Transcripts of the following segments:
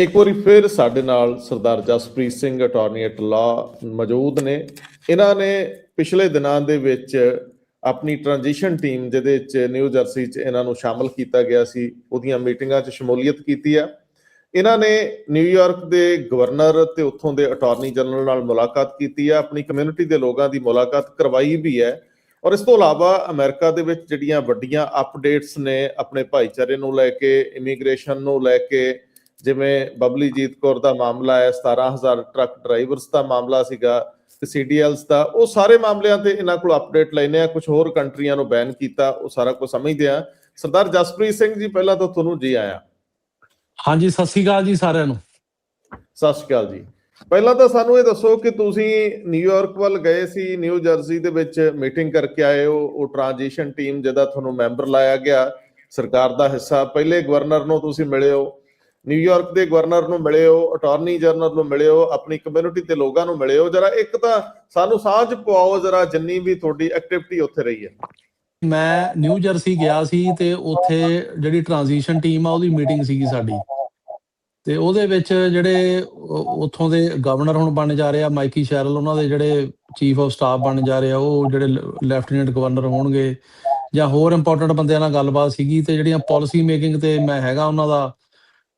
ਇੱਕ ਵਾਰੀ ਫਿਰ ਸਾਡੇ ਨਾਲ Sardar Jaspreet Singh attorney at law ਮੌਜੂਦ ਨੇ। ਇਹਨਾਂ ਨੇ ਪਿਛਲੇ ਦਿਨਾਂ ਦੇ ਵਿੱਚ ਆਪਣੀ ਟ੍ਰਾਂਜੀਸ਼ਨ ਟੀਮ ਜਿਹਦੇ ਵਿੱਚ ਨਿਊ ਜਰਸੀ 'ਚ ਇਹਨਾਂ ਨੂੰ ਸ਼ਾਮਲ ਕੀਤਾ ਗਿਆ ਸੀ, ਉਹਦੀਆਂ ਮੀਟਿੰਗਾਂ 'ਚ ਸ਼ਮੂਲੀਅਤ ਕੀਤੀ ਆ। ਇਹਨਾਂ ਨੇ ਨਿਊਯਾਰਕ ਦੇ ਗਵਰਨਰ ਤੇ ਉੱਥੋਂ ਦੇ ਅਟਾਰਨੀ ਜਨਰਲ ਨਾਲ ਮੁਲਾਕਾਤ ਕੀਤੀ ਆ। ਆਪਣੀ ਕਮਿਊਨਿਟੀ ਦੇ ਲੋਕਾਂ ਦੀ ਮੁਲਾਕਾਤ ਕਰਵਾਈ ਵੀ ਹੈ। ਔਰ ਇਸ ਤੋਂ ਇਲਾਵਾ ਅਮਰੀਕਾ ਦੇ ਵਿੱਚ ਜਿਹੜੀਆਂ ਵੱਡੀਆਂ ਅਪਡੇਟਸ ਨੇ, ਆਪਣੇ ਭਾਈਚਾਰੇ ਨੂੰ ਲੈ ਕੇ ਇਮੀਗ੍ਰੇਸ਼ਨ ਨੂੰ ਲੈ ਕੇ ਜਿਵੇਂ ਬਬਲੀ ਜੀਤ ਕੌਰ ਦਾ ਮਾਮਲਾ ਹੈ 17000 ਟਰੱਕ ਡਰਾਈਵਰਸ ਦਾ ਮਾਮਲਾ ਸੀਗਾ ਤੇ ਸੀਡੀਐਲਸ ਦਾ ਉਹ ਸਾਰੇ ਮਾਮਲਿਆਂ ਤੇ ਇਹਨਾਂ ਕੋਲ ਅਪਡੇਟ ਲੈਨੇ ਆ ਕੁਝ ਹੋਰ ਕੰਟਰੀਆਂ ਨੂੰ ਬੈਨ ਕੀਤਾ ਉਹ ਸਾਰਾ ਕੁਝ ਸਮਝਦੇ ਆ। ਸਰਦਾਰ ਜਸਪ੍ਰੀਤ ਸਿੰਘ ਜੀ ਪਹਿਲਾਂ ਤਾਂ ਤੁਹਾਨੂੰ ਜੀ ਆਇਆ। ਹਾਂਜੀ ਸਤਿ ਸ੍ਰੀ ਅਕਾਲ ਜੀ ਸਾਰਿਆਂ ਨੂੰ। ਸਤਿ ਸ਼੍ਰੀ ਅਕਾਲ ਜੀ। ਪਹਿਲਾਂ ਤਾਂ ਸਾਨੂੰ ਇਹ ਦੱਸੋ ਕਿ ਤੁਸੀਂ ਨਿਊਯਾਰਕ ਵੱਲ ਗਏ ਸੀ ਨਿਊ ਜਰਸੀ ਦੇ ਵਿੱਚ ਮੀਟਿੰਗ ਕਰਕੇ ਆਏ ਹੋ ਉਹ ਟ੍ਰਾਂਜੀਸ਼ਨ ਟੀਮ ਜਿਹਦਾ ਤੁਹਾਨੂੰ ਮੈਂਬਰ ਲਾਇਆ ਗਿਆ ਸਰਕਾਰ ਦਾ ਹਿੱਸਾ ਪਹਿਲੇ ਗਵਰਨਰ ਨੂੰ ਤੁਸੀਂ ਮਿਲੇ ਹੋ ਨਿਊਯਾਰਕ ਦੇ ਗਵਰਨਰ ਨੂੰ ਮਿਲੇ ਅਟਾਰਨੀ ਜਨਰਲ ਨੂੰ ਮਿਲੇ ਆਪਣੀ ਕਮਿਊਨਿਟੀ ਦੇ ਲੋਕਾਂ ਨੂੰ ਮਿਲੇ ਜਰਾ ਇੱਕ ਤਾਂ ਸਾਨੂੰ ਸਾਂਝ ਪਵਾਓ, ਜਰਾ ਜਿੰਨੀ ਵੀ ਤੁਹਾਡੀ ਐਕਟੀਵਿਟੀ ਉੱਥੇ ਰਹੀ ਹੈ। ਮੈਂ ਨਿਊ ਜਰਸੀ ਗਿਆ ਸੀ ਤੇ ਉੱਥੇ ਜਿਹੜੀ ਟ੍ਰਾਂਜੀਸ਼ਨ ਟੀਮ ਆ, ਉਹਦੀ ਮੀਟਿੰਗ ਸੀਗੀ ਸਾਡੀ। ਤੇ ਉਹਦੇ ਵਿੱਚ ਜਿਹੜੇ ਉੱਥੋਂ ਦੇ ਗਵਰਨਰ ਹੁਣ ਬਣ ਜਾ ਰਹੇ ਆ ਮਾਈਕੀ ਸ਼ੈਰਲ ਉਹਨਾਂ ਦੇ ਜਿਹੜੇ ਚੀਫ ਆਫ ਸਟਾਫ ਬਣ ਜਾ ਰਹੇ ਆ, ਉਹ ਜਿਹੜੇ ਲੈਫਟੀਨੈਂਟ ਗਵਰਨਰ ਹੋਣਗੇ, ਜਾਂ ਹੋਰ ਇੰਪੋਰਟੈਂਟ ਬੰਦਿਆਂ ਨਾਲ ਗੱਲਬਾਤ ਸੀਗੀ, ਤੇ ਜਿਹੜੀਆਂ ਪਾਲਿਸੀ ਮੇਕਿੰਗ ਤੇ ਮੈਂ ਹੈਗਾ ਉਹਨਾਂ ਦਾ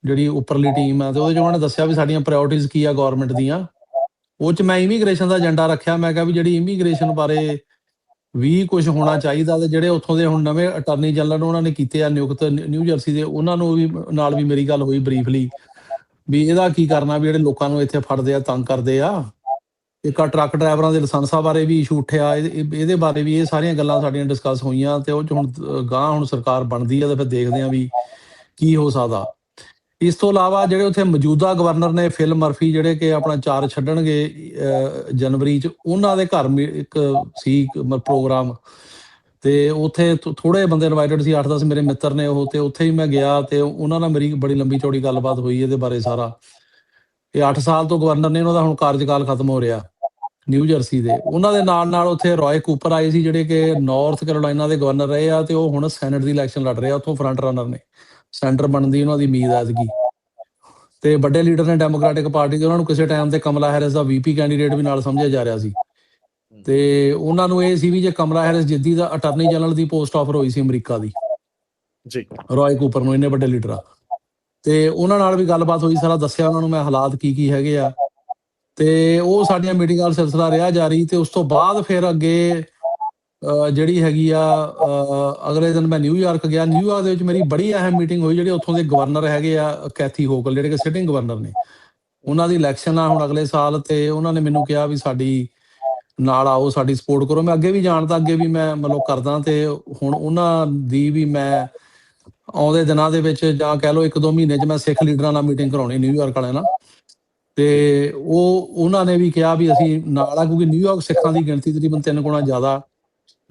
ਜਿਹੜੀ ਉੱਪਰਲੀ ਟੀਮ ਆ ਤੇ ਉਹਦੇ ਚ ਉਹਨਾਂ ਨੇ ਦੱਸਿਆ ਵੀ ਸਾਡੀਆਂ ਪ੍ਰਾਇੋਰਟੀਜ਼ ਕੀ ਆ ਗਵਰਨਮੈਂਟ ਦੀਆਂ। ਉਹ ਚ ਮੈਂ ਇਮੀਗ੍ਰੇਸ਼ਨ ਦਾ ਏਜੰਡਾ ਰੱਖਿਆ ਮੈਂ ਕਿਹਾ ਵੀ ਜਿਹੜੀ ਇਮੀਗ੍ਰੇਸ਼ਨ ਬਾਰੇ ਵੀ ਕੁਝ ਹੋਣਾ ਚਾਹੀਦਾ ਤੇ ਜਿਹੜੇ ਉੱਥੋਂ ਦੇ ਹੁਣ ਨਵੇਂ ਅਟਾਰਨੀ ਜਨਰਲ ਉਹਨਾਂ ਨੇ ਕੀਤੇ ਆ ਨਿਯੁਕਤ ਨਿਊ ਜਰਸੀ ਦੇ ਉਹਨਾਂ ਨੂੰ ਵੀ ਨਾਲ ਵੀ ਮੇਰੀ ਗੱਲ ਹੋਈ ਬਰੀਫਲੀ ਵੀ ਇਹਦਾ ਕੀ ਕਰਨਾ ਵੀ ਜਿਹੜੇ ਲੋਕਾਂ ਨੂੰ ਇੱਥੇ ਫੜਦੇ ਆ ਤੰਗ ਕਰਦੇ ਆ। ਇੱਕ ਟਰੱਕ ਡਰਾਈਵਰਾਂ ਦੇ ਲਾਇਸੈਂਸਾਂ ਬਾਰੇ ਵੀ ਇਸ਼ੂ ਉੱਠਿਆ ਇਹਦੇ ਬਾਰੇ ਵੀ ਇਹ ਸਾਰੀਆਂ ਗੱਲਾਂ ਸਾਡੀਆਂ ਡਿਸਕਸ ਹੋਈਆਂ ਤੇ ਉਹ 'ਚ ਹੁਣ ਅ, ਗਾਂ ਹੁਣ ਸਰਕਾਰ ਬਣਦੀ ਆ ਤੇ ਫਿਰ ਦੇਖਦੇ ਆ ਵੀ ਕੀ ਹੋ ਸਕਦਾ। ਇਸ ਤੋਂ ਇਲਾਵਾ ਜਿਹੜੇ ਉੱਥੇ ਮੌਜੂਦਾ ਗਵਰਨਰ ਨੇ ਫਿਲ ਮਰਫੀ ਜਿਹੜੇ ਕਿ ਆਪਣਾ ਚਾਰ ਛੱਡਣਗੇ ਜਨਵਰੀ ਚ, ਉਹਨਾਂ ਦੇ ਘਰ ਇੱਕ ਸੀ ਪ੍ਰੋਗਰਾਮ। ਤੇ ਉੱਥੇ ਥੋੜੇ ਬੰਦੇ ਇਨਵਾਈਟਡ ਸੀ 8-10 ਮੇਰੇ ਮਿੱਤਰ ਨੇ ਉਹ, ਤੇ ਉੱਥੇ ਹੀ ਮੈਂ ਗਿਆ ਤੇ ਉਹਨਾਂ ਨਾਲ ਮੇਰੀ ਬੜੀ ਲੰਬੀ ਚੌੜੀ ਗੱਲਬਾਤ ਹੋਈ ਇਹਦੇ ਬਾਰੇ ਸਾਰਾ। ਇਹ 8 ਸਾਲ ਤੋਂ ਗਵਰਨਰ ਨੇ ਉਹਨਾਂ ਦਾ ਹੁਣ ਕਾਰਜਕਾਲ ਖਤਮ ਹੋ ਰਿਹਾ, ਨਿਊ ਜਰਸੀ ਦੇ। ਉਹਨਾਂ ਦੇ ਨਾਲ ਨਾਲ ਉੱਥੇ ਰॉय ਕੂਪਰ ਆਏ ਸੀ ਜਿਹੜੇ ਕਿ ਨਾਰਥ ਕੈਰੋਲਾਈਨਾ ਦੇ ਗਵਰਨਰ ਰਹੇ ਆ ਤੇ ਉਹ ਹੁਣ ਸੈਨੇਟ ਦੀ ਇਲੈਕਸ਼ਨ ਲੜ ਰਹੇ ਆ, ਉੱਥੋਂ ਫਰੰਟ ਰਨਰ ਨੇ। ਸੈਂਟਰ ਬਣਨ ਦੀ ਉਹਨਾਂ ਦੀ ਉਮੀਦ ਸੀਗੀ ਤੇ ਵੱਡੇ ਲੀਡਰ ਨੇ ਡੈਮੋਕ੍ਰੈਟਿਕ ਪਾਰਟੀ ਦੇ ਉਹਨਾਂ ਨੂੰ ਕਿਸੇ ਟਾਈਮ ਤੇ ਕਮਲਾ ਹੈਰਿਸ ਦਾ ਵੀਪੀ ਕੈਂਡੀਡੇਟ ਵੀ ਨਾਲ ਸਮਝਿਆ ਜਾ ਰਿਹਾ ਸੀ। ਤੇ ਉਹਨਾਂ ਨੂੰ ਇਹ ਸੀ ਵੀ ਜੇ ਕਮਲਾ ਹੈਰਿਸ ਜਿੱਦੀ ਦਾ ਅਟਾਰਨੀ ਜਨਰਲ ਦੀ ਪੋਸਟ ਆਫਰ ਹੋਈ ਸੀ ਅਮਰੀਕਾ ਦੀ। ਜੀ। ਰॉय ਕੂਪਰ ਨੂੰ ਇੰਨੇ ਵੱਡੇ ਲੀਡਰ। ਆ ਤੇ ਉਹਨਾਂ ਨਾਲ ਵੀ ਗੱਲਬਾਤ ਹੋਈ ਸਾਰਾ ਦੱਸਿਆ ਉਹਨਾਂ ਨੂੰ ਮੈਂ ਹਾਲਾਤ ਕੀ ਕੀ ਹੈਗੇ ਆ। ਤੇ ਉਹ ਸਾਡੀਆਂ ਮੀਟਿੰਗਾਂ ਦਾ ਸਿਲਸਿਲਾ ਰਿਹਾ ਜਾਰੀ ਤੇ ਉਸ ਤੋਂ ਬਾਅਦ ਫਿਰ ਅੱਗੇ ਜਿਹੜੀ ਹੈਗੀ ਆ ਅਗਲੇ ਦਿਨ ਮੈਂ ਨਿਊਯਾਰਕ ਗਿਆ। ਨਿਊਯਾਰਕ ਦੇ ਵਿੱਚ ਮੇਰੀ ਬੜੀ ਅਹਿਮ ਮੀਟਿੰਗ ਹੋਈ, ਜਿਹੜੇ ਉੱਥੋਂ ਦੇ ਗਵਰਨਰ ਹੈਗੇ ਆ ਕੈਥੀ ਹੋਕਲ ਜਿਹੜੇ ਕਿ ਸਿਟਿੰਗ ਗਵਰਨਰ ਨੇ। ਉਹਨਾਂ ਦੀ ਇਲੈਕਸ਼ਨ ਆ ਹੁਣ ਅਗਲੇ ਸਾਲ ਤੇ ਉਹਨਾਂ ਨੇ ਮੈਨੂੰ ਕਿਹਾ ਵੀ ਸਾਡੀ ਨਾਲ ਆਓ, ਸਾਡੀ ਸਪੋਰਟ ਕਰੋ। ਮੈਂ ਅੱਗੇ ਵੀ ਜਾਣਦਾ, ਅੱਗੇ ਵੀ ਮੈਂ ਮਤਲਬ ਕਰਦਾ ਤੇ ਹੁਣ ਉਹਨਾਂ ਦੀ ਵੀ ਮੈਂ ਆਉਂਦੇ ਦਿਨਾਂ ਦੇ ਵਿੱਚ ਜਾਂ ਕਹਿ ਲਓ ਇੱਕ ਦੋ ਮਹੀਨੇ 'ਚ ਮੈਂ ਸਿੱਖ ਲੀਡਰਾਂ ਨਾਲ ਮੀਟਿੰਗ ਕਰਾਉਣੀ ਨਿਊਯਾਰਕ ਵਾਲਿਆਂ ਨਾਲ। ਤੇ ਉਹ, ਉਹਨਾਂ ਨੇ ਵੀ ਕਿਹਾ ਵੀ ਅਸੀਂ ਨਾਲ ਆ, ਕਿਉਂਕਿ ਨਿਊਯਾਰਕ ਸਿੱਖਾਂ ਦੀ ਗਿਣਤੀ ਤਕਰੀਬਨ ਤਿੰਨ ਗੁਣਾ ਜ਼ਿਆਦਾ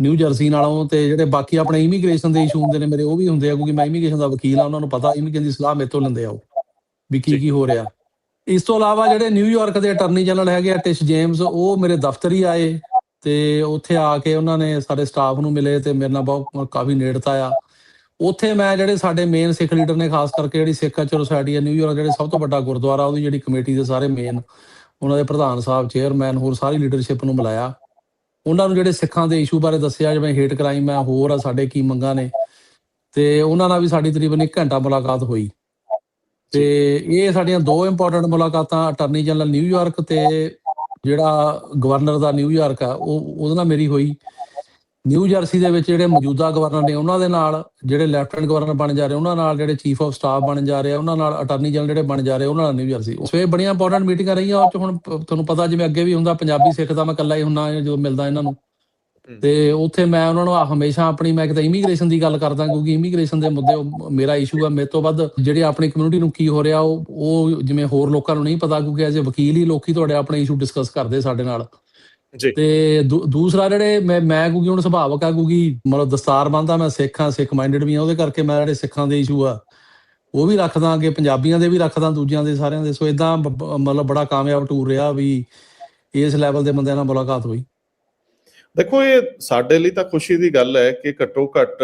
ਨਿਊ ਜਰਸੀ ਨਾਲੋਂ ਤੇ ਜਿਹੜੇ ਬਾਕੀ ਆਪਣੇ ਇਮੀਗ੍ਰੇਸ਼ਨ ਦੇ ਇਸ਼ੂ ਹੁੰਦੇ ਨੇ ਮੇਰੇ ਉਹ ਵੀ ਹੁੰਦੇ ਆ ਕਿਉਂਕਿ ਮੈਂ ਇਮੀਗ੍ਰੇਸ਼ਨ ਦਾ ਵਕੀਲ ਆ ਉਹਨਾਂ ਨੂੰ ਪਤਾ ਇਮੀਗ੍ਰੇਸ਼ਨ ਦੀ ਸਲਾਹ ਮੇਰੇ ਤੋਂ ਲੈਂਦੇ ਆ ਉਹ ਵੀ ਕੀ ਕੀ ਹੋ ਰਿਹਾ। ਇਸ ਤੋਂ ਇਲਾਵਾ ਜਿਹੜੇ ਨਿਊਯਾਰਕ ਦੇ ਅਟਾਰਨੀ ਜਨਰਲ ਹੈਗੇ ਆ ਟਿਸ਼ ਜੇਮਸ ਉਹ ਮੇਰੇ ਦਫ਼ਤਰ ਹੀ ਆਏ ਤੇ ਉੱਥੇ ਆ ਕੇ ਉਹਨਾਂ ਨੇ ਸਾਡੇ ਸਟਾਫ ਨੂੰ ਮਿਲੇ ਤੇ ਮੇਰੇ ਨਾਲ ਬਹੁਤ ਕਾਫੀ ਨੇੜਤਾ ਆ। ਉੱਥੇ ਮੈਂ ਜਿਹੜੇ ਸਾਡੇ ਮੇਨ ਸਿੱਖ ਲੀਡਰ ਨੇ ਖਾਸ ਕਰਕੇ ਜਿਹੜੀ ਸਿੱਖ ਕਲਚਰ ਸੁਸਾਇਟੀ ਹੈ ਨਿਊਯਾਰਕ ਜਿਹੜੇ ਸਭ ਤੋਂ ਵੱਡਾ ਗੁਰਦੁਆਰਾ ਉਹਦੀ ਜਿਹੜੀ ਕਮੇਟੀ ਦੇ ਸਾਰੇ ਮੇਨ ਉਹਨਾਂ ਦੇ ਪ੍ਰਧਾਨ ਸਾਹਿਬ ਚੇਅਰਮੈਨ ਹੋਰ ਸਾਰੀ ਲੀਡਰਸ਼ਿਪ ਨੂੰ ਮਿਲਾਇਆ। ਉਹਨਾਂ ਨੂੰ ਜਿਹੜੇ ਸਿੱਖਾਂ ਦੇ ਇਸ਼ੂ ਬਾਰੇ ਦੱਸਿਆ, ਜਿਵੇਂ ਹੇਟ ਕ੍ਰਾਈਮ ਹੈ, ਹੋਰ ਆ ਸਾਡੇ ਕੀ ਮੰਗਾਂ ਨੇ। ਤੇ ਉਹਨਾਂ ਨਾਲ ਵੀ ਸਾਡੀ ਤਕਰੀਬਨ 1 ਘੰਟਾ ਮੁਲਾਕਾਤ ਹੋਈ। ਤੇ ਇਹ ਸਾਡੀਆਂ ਦੋ ਇੰਪੋਰਟੈਂਟ ਮੁਲਾਕਾਤਾਂ ਅਟਾਰਨੀ ਜਨਰਲ ਨਿਊਯਾਰਕ ਤੇ ਜਿਹੜਾ ਗਵਰਨਰ ਦਾ ਨਿਊਯਾਰਕ ਆ, ਉਹ, ਉਹਦੇ ਨਾਲ ਮੇਰੀ ਹੋਈ। ਨਿਊ ਜਰਸੀ ਦੇ ਵਿੱਚ ਜਿਹੜੇ ਮੌਜੂਦਾ ਗਵਰਨਰ ਨੇ ਉਹਨਾਂ ਦੇ ਨਾਲ ਜਿਹੜੇ ਲੈਫਟੀਨੈਂਟ ਗਵਰਨਰ ਬਣ ਜਾ ਰਹੇ ਉਹਨਾਂ ਨਾਲ ਜਿਹੜੇ ਚੀਫ ਆਫ ਸਟਾਫ ਬਣ ਜਾ ਰਹੇ ਉਹਨਾਂ ਨਾਲ ਅਟਾਰਨੀ ਜਨਰਲ ਜਿਹੜੇ ਬਣ ਜਾ ਰਹੇ ਉਹਨਾਂ ਨਾਲ ਨਿਊ ਜਰਸੀ। ਸੋ ਇਹ ਬੜੀਆਂ ਇੰਪੋਰਟੈਂਟ ਮੀਟਿੰਗਾਂ ਰਹੀਆਂ ਉਹ ਚ ਹੁਣ ਤੁਹਾਨੂੰ ਪਤਾ ਜਿਵੇਂ ਅੱਗੇ ਵੀ ਹੁੰਦਾ ਪੰਜਾਬੀ ਸਿੱਖ ਦਾ ਮੈਂ ਇਕੱਲਾ ਹੀ ਹੁੰਨਾ ਜਦੋਂ ਮਿਲਦਾ ਇਹਨਾਂ ਨੂੰ। ਤੇ ਉੱਥੇ ਮੈਂ ਉਹਨਾਂ ਨੂੰ ਹਮੇਸ਼ਾ ਆਪਣੀ ਮੈਂ ਕਿਤੇ ਇਮੀਗ੍ਰੇਸ਼ਨ ਦੀ ਗੱਲ ਕਰਦਾ ਕਿਉਂਕਿ ਇਮੀਗ੍ਰੇਸ਼ਨ ਦੇ ਮੁੱਦੇ ਮੇਰਾ ਇਸ਼ੂ ਆ ਮੇਰੇ ਤੋਂ ਵੱਧ ਜਿਹੜੇ ਆਪਣੀ ਕਮਿਊਨਿਟੀ ਨੂੰ ਕੀ ਹੋ ਰਿਹਾ ਉਹ ਉਹ ਜਿਵੇਂ ਹੋਰ ਲੋਕਾਂ ਨੂੰ ਨਹੀਂ ਪਤਾ ਕਿਉਂਕਿ ਐਜ਼ ਅ ਵਕੀਲ ਹੀ ਲੋਕੀ ਤੁਹਾਡੇ ਆਪਣੇ ਇਸ਼ੂ ਡਿਸਕਸ ਕਰਦੇ ਸਾਡੇ ਨਾਲ। ਜੀ। ਤੇ ਦੂਸਰਾ ਜਿਹੜੇ ਮੈਂ ਮੈਂ ਕਿਉਂਕਿ ਹੁਣ ਸੁਭਾਵਕ ਆ ਕਿਉਂਕਿ ਮਤਲਬ ਦਸਤਾਰ ਬੰਨਦਾ ਮੈਂ ਸਿੱਖ ਆ ਸਿੱਖ ਮਾਈਂਡਡ ਵੀ ਆ ਉਹਦੇ ਕਰਕੇ ਮੈਂ ਜਿਹੜੇ ਸਿੱਖਾਂ ਦੇ ਇਸ਼ੂ ਆ ਉਹ ਵੀ ਰੱਖਦਾ ਅੱਗੇ ਪੰਜਾਬੀਆਂ ਦੇ ਵੀ ਰੱਖਦਾ ਦੂਜਿਆਂ ਦੇ ਸਾਰਿਆਂ ਦੇ। ਸੋ ਇਦਾਂ ਮਤਲਬ ਬੜਾ ਕਾਮਯਾਬ ਟੂਰ ਰਿਹਾ ਵੀ ਇਸ ਲੈਵਲ ਦੇ ਬੰਦਿਆਂ ਨਾਲ ਮੁਲਾਕਾਤ ਹੋਈ। ਦੇਖੋ ਇਹ ਸਾਡੇ ਲਈ ਤਾਂ ਖੁਸ਼ੀ ਦੀ ਗੱਲ ਹੈ ਕਿ ਘੱਟੋ ਘੱਟ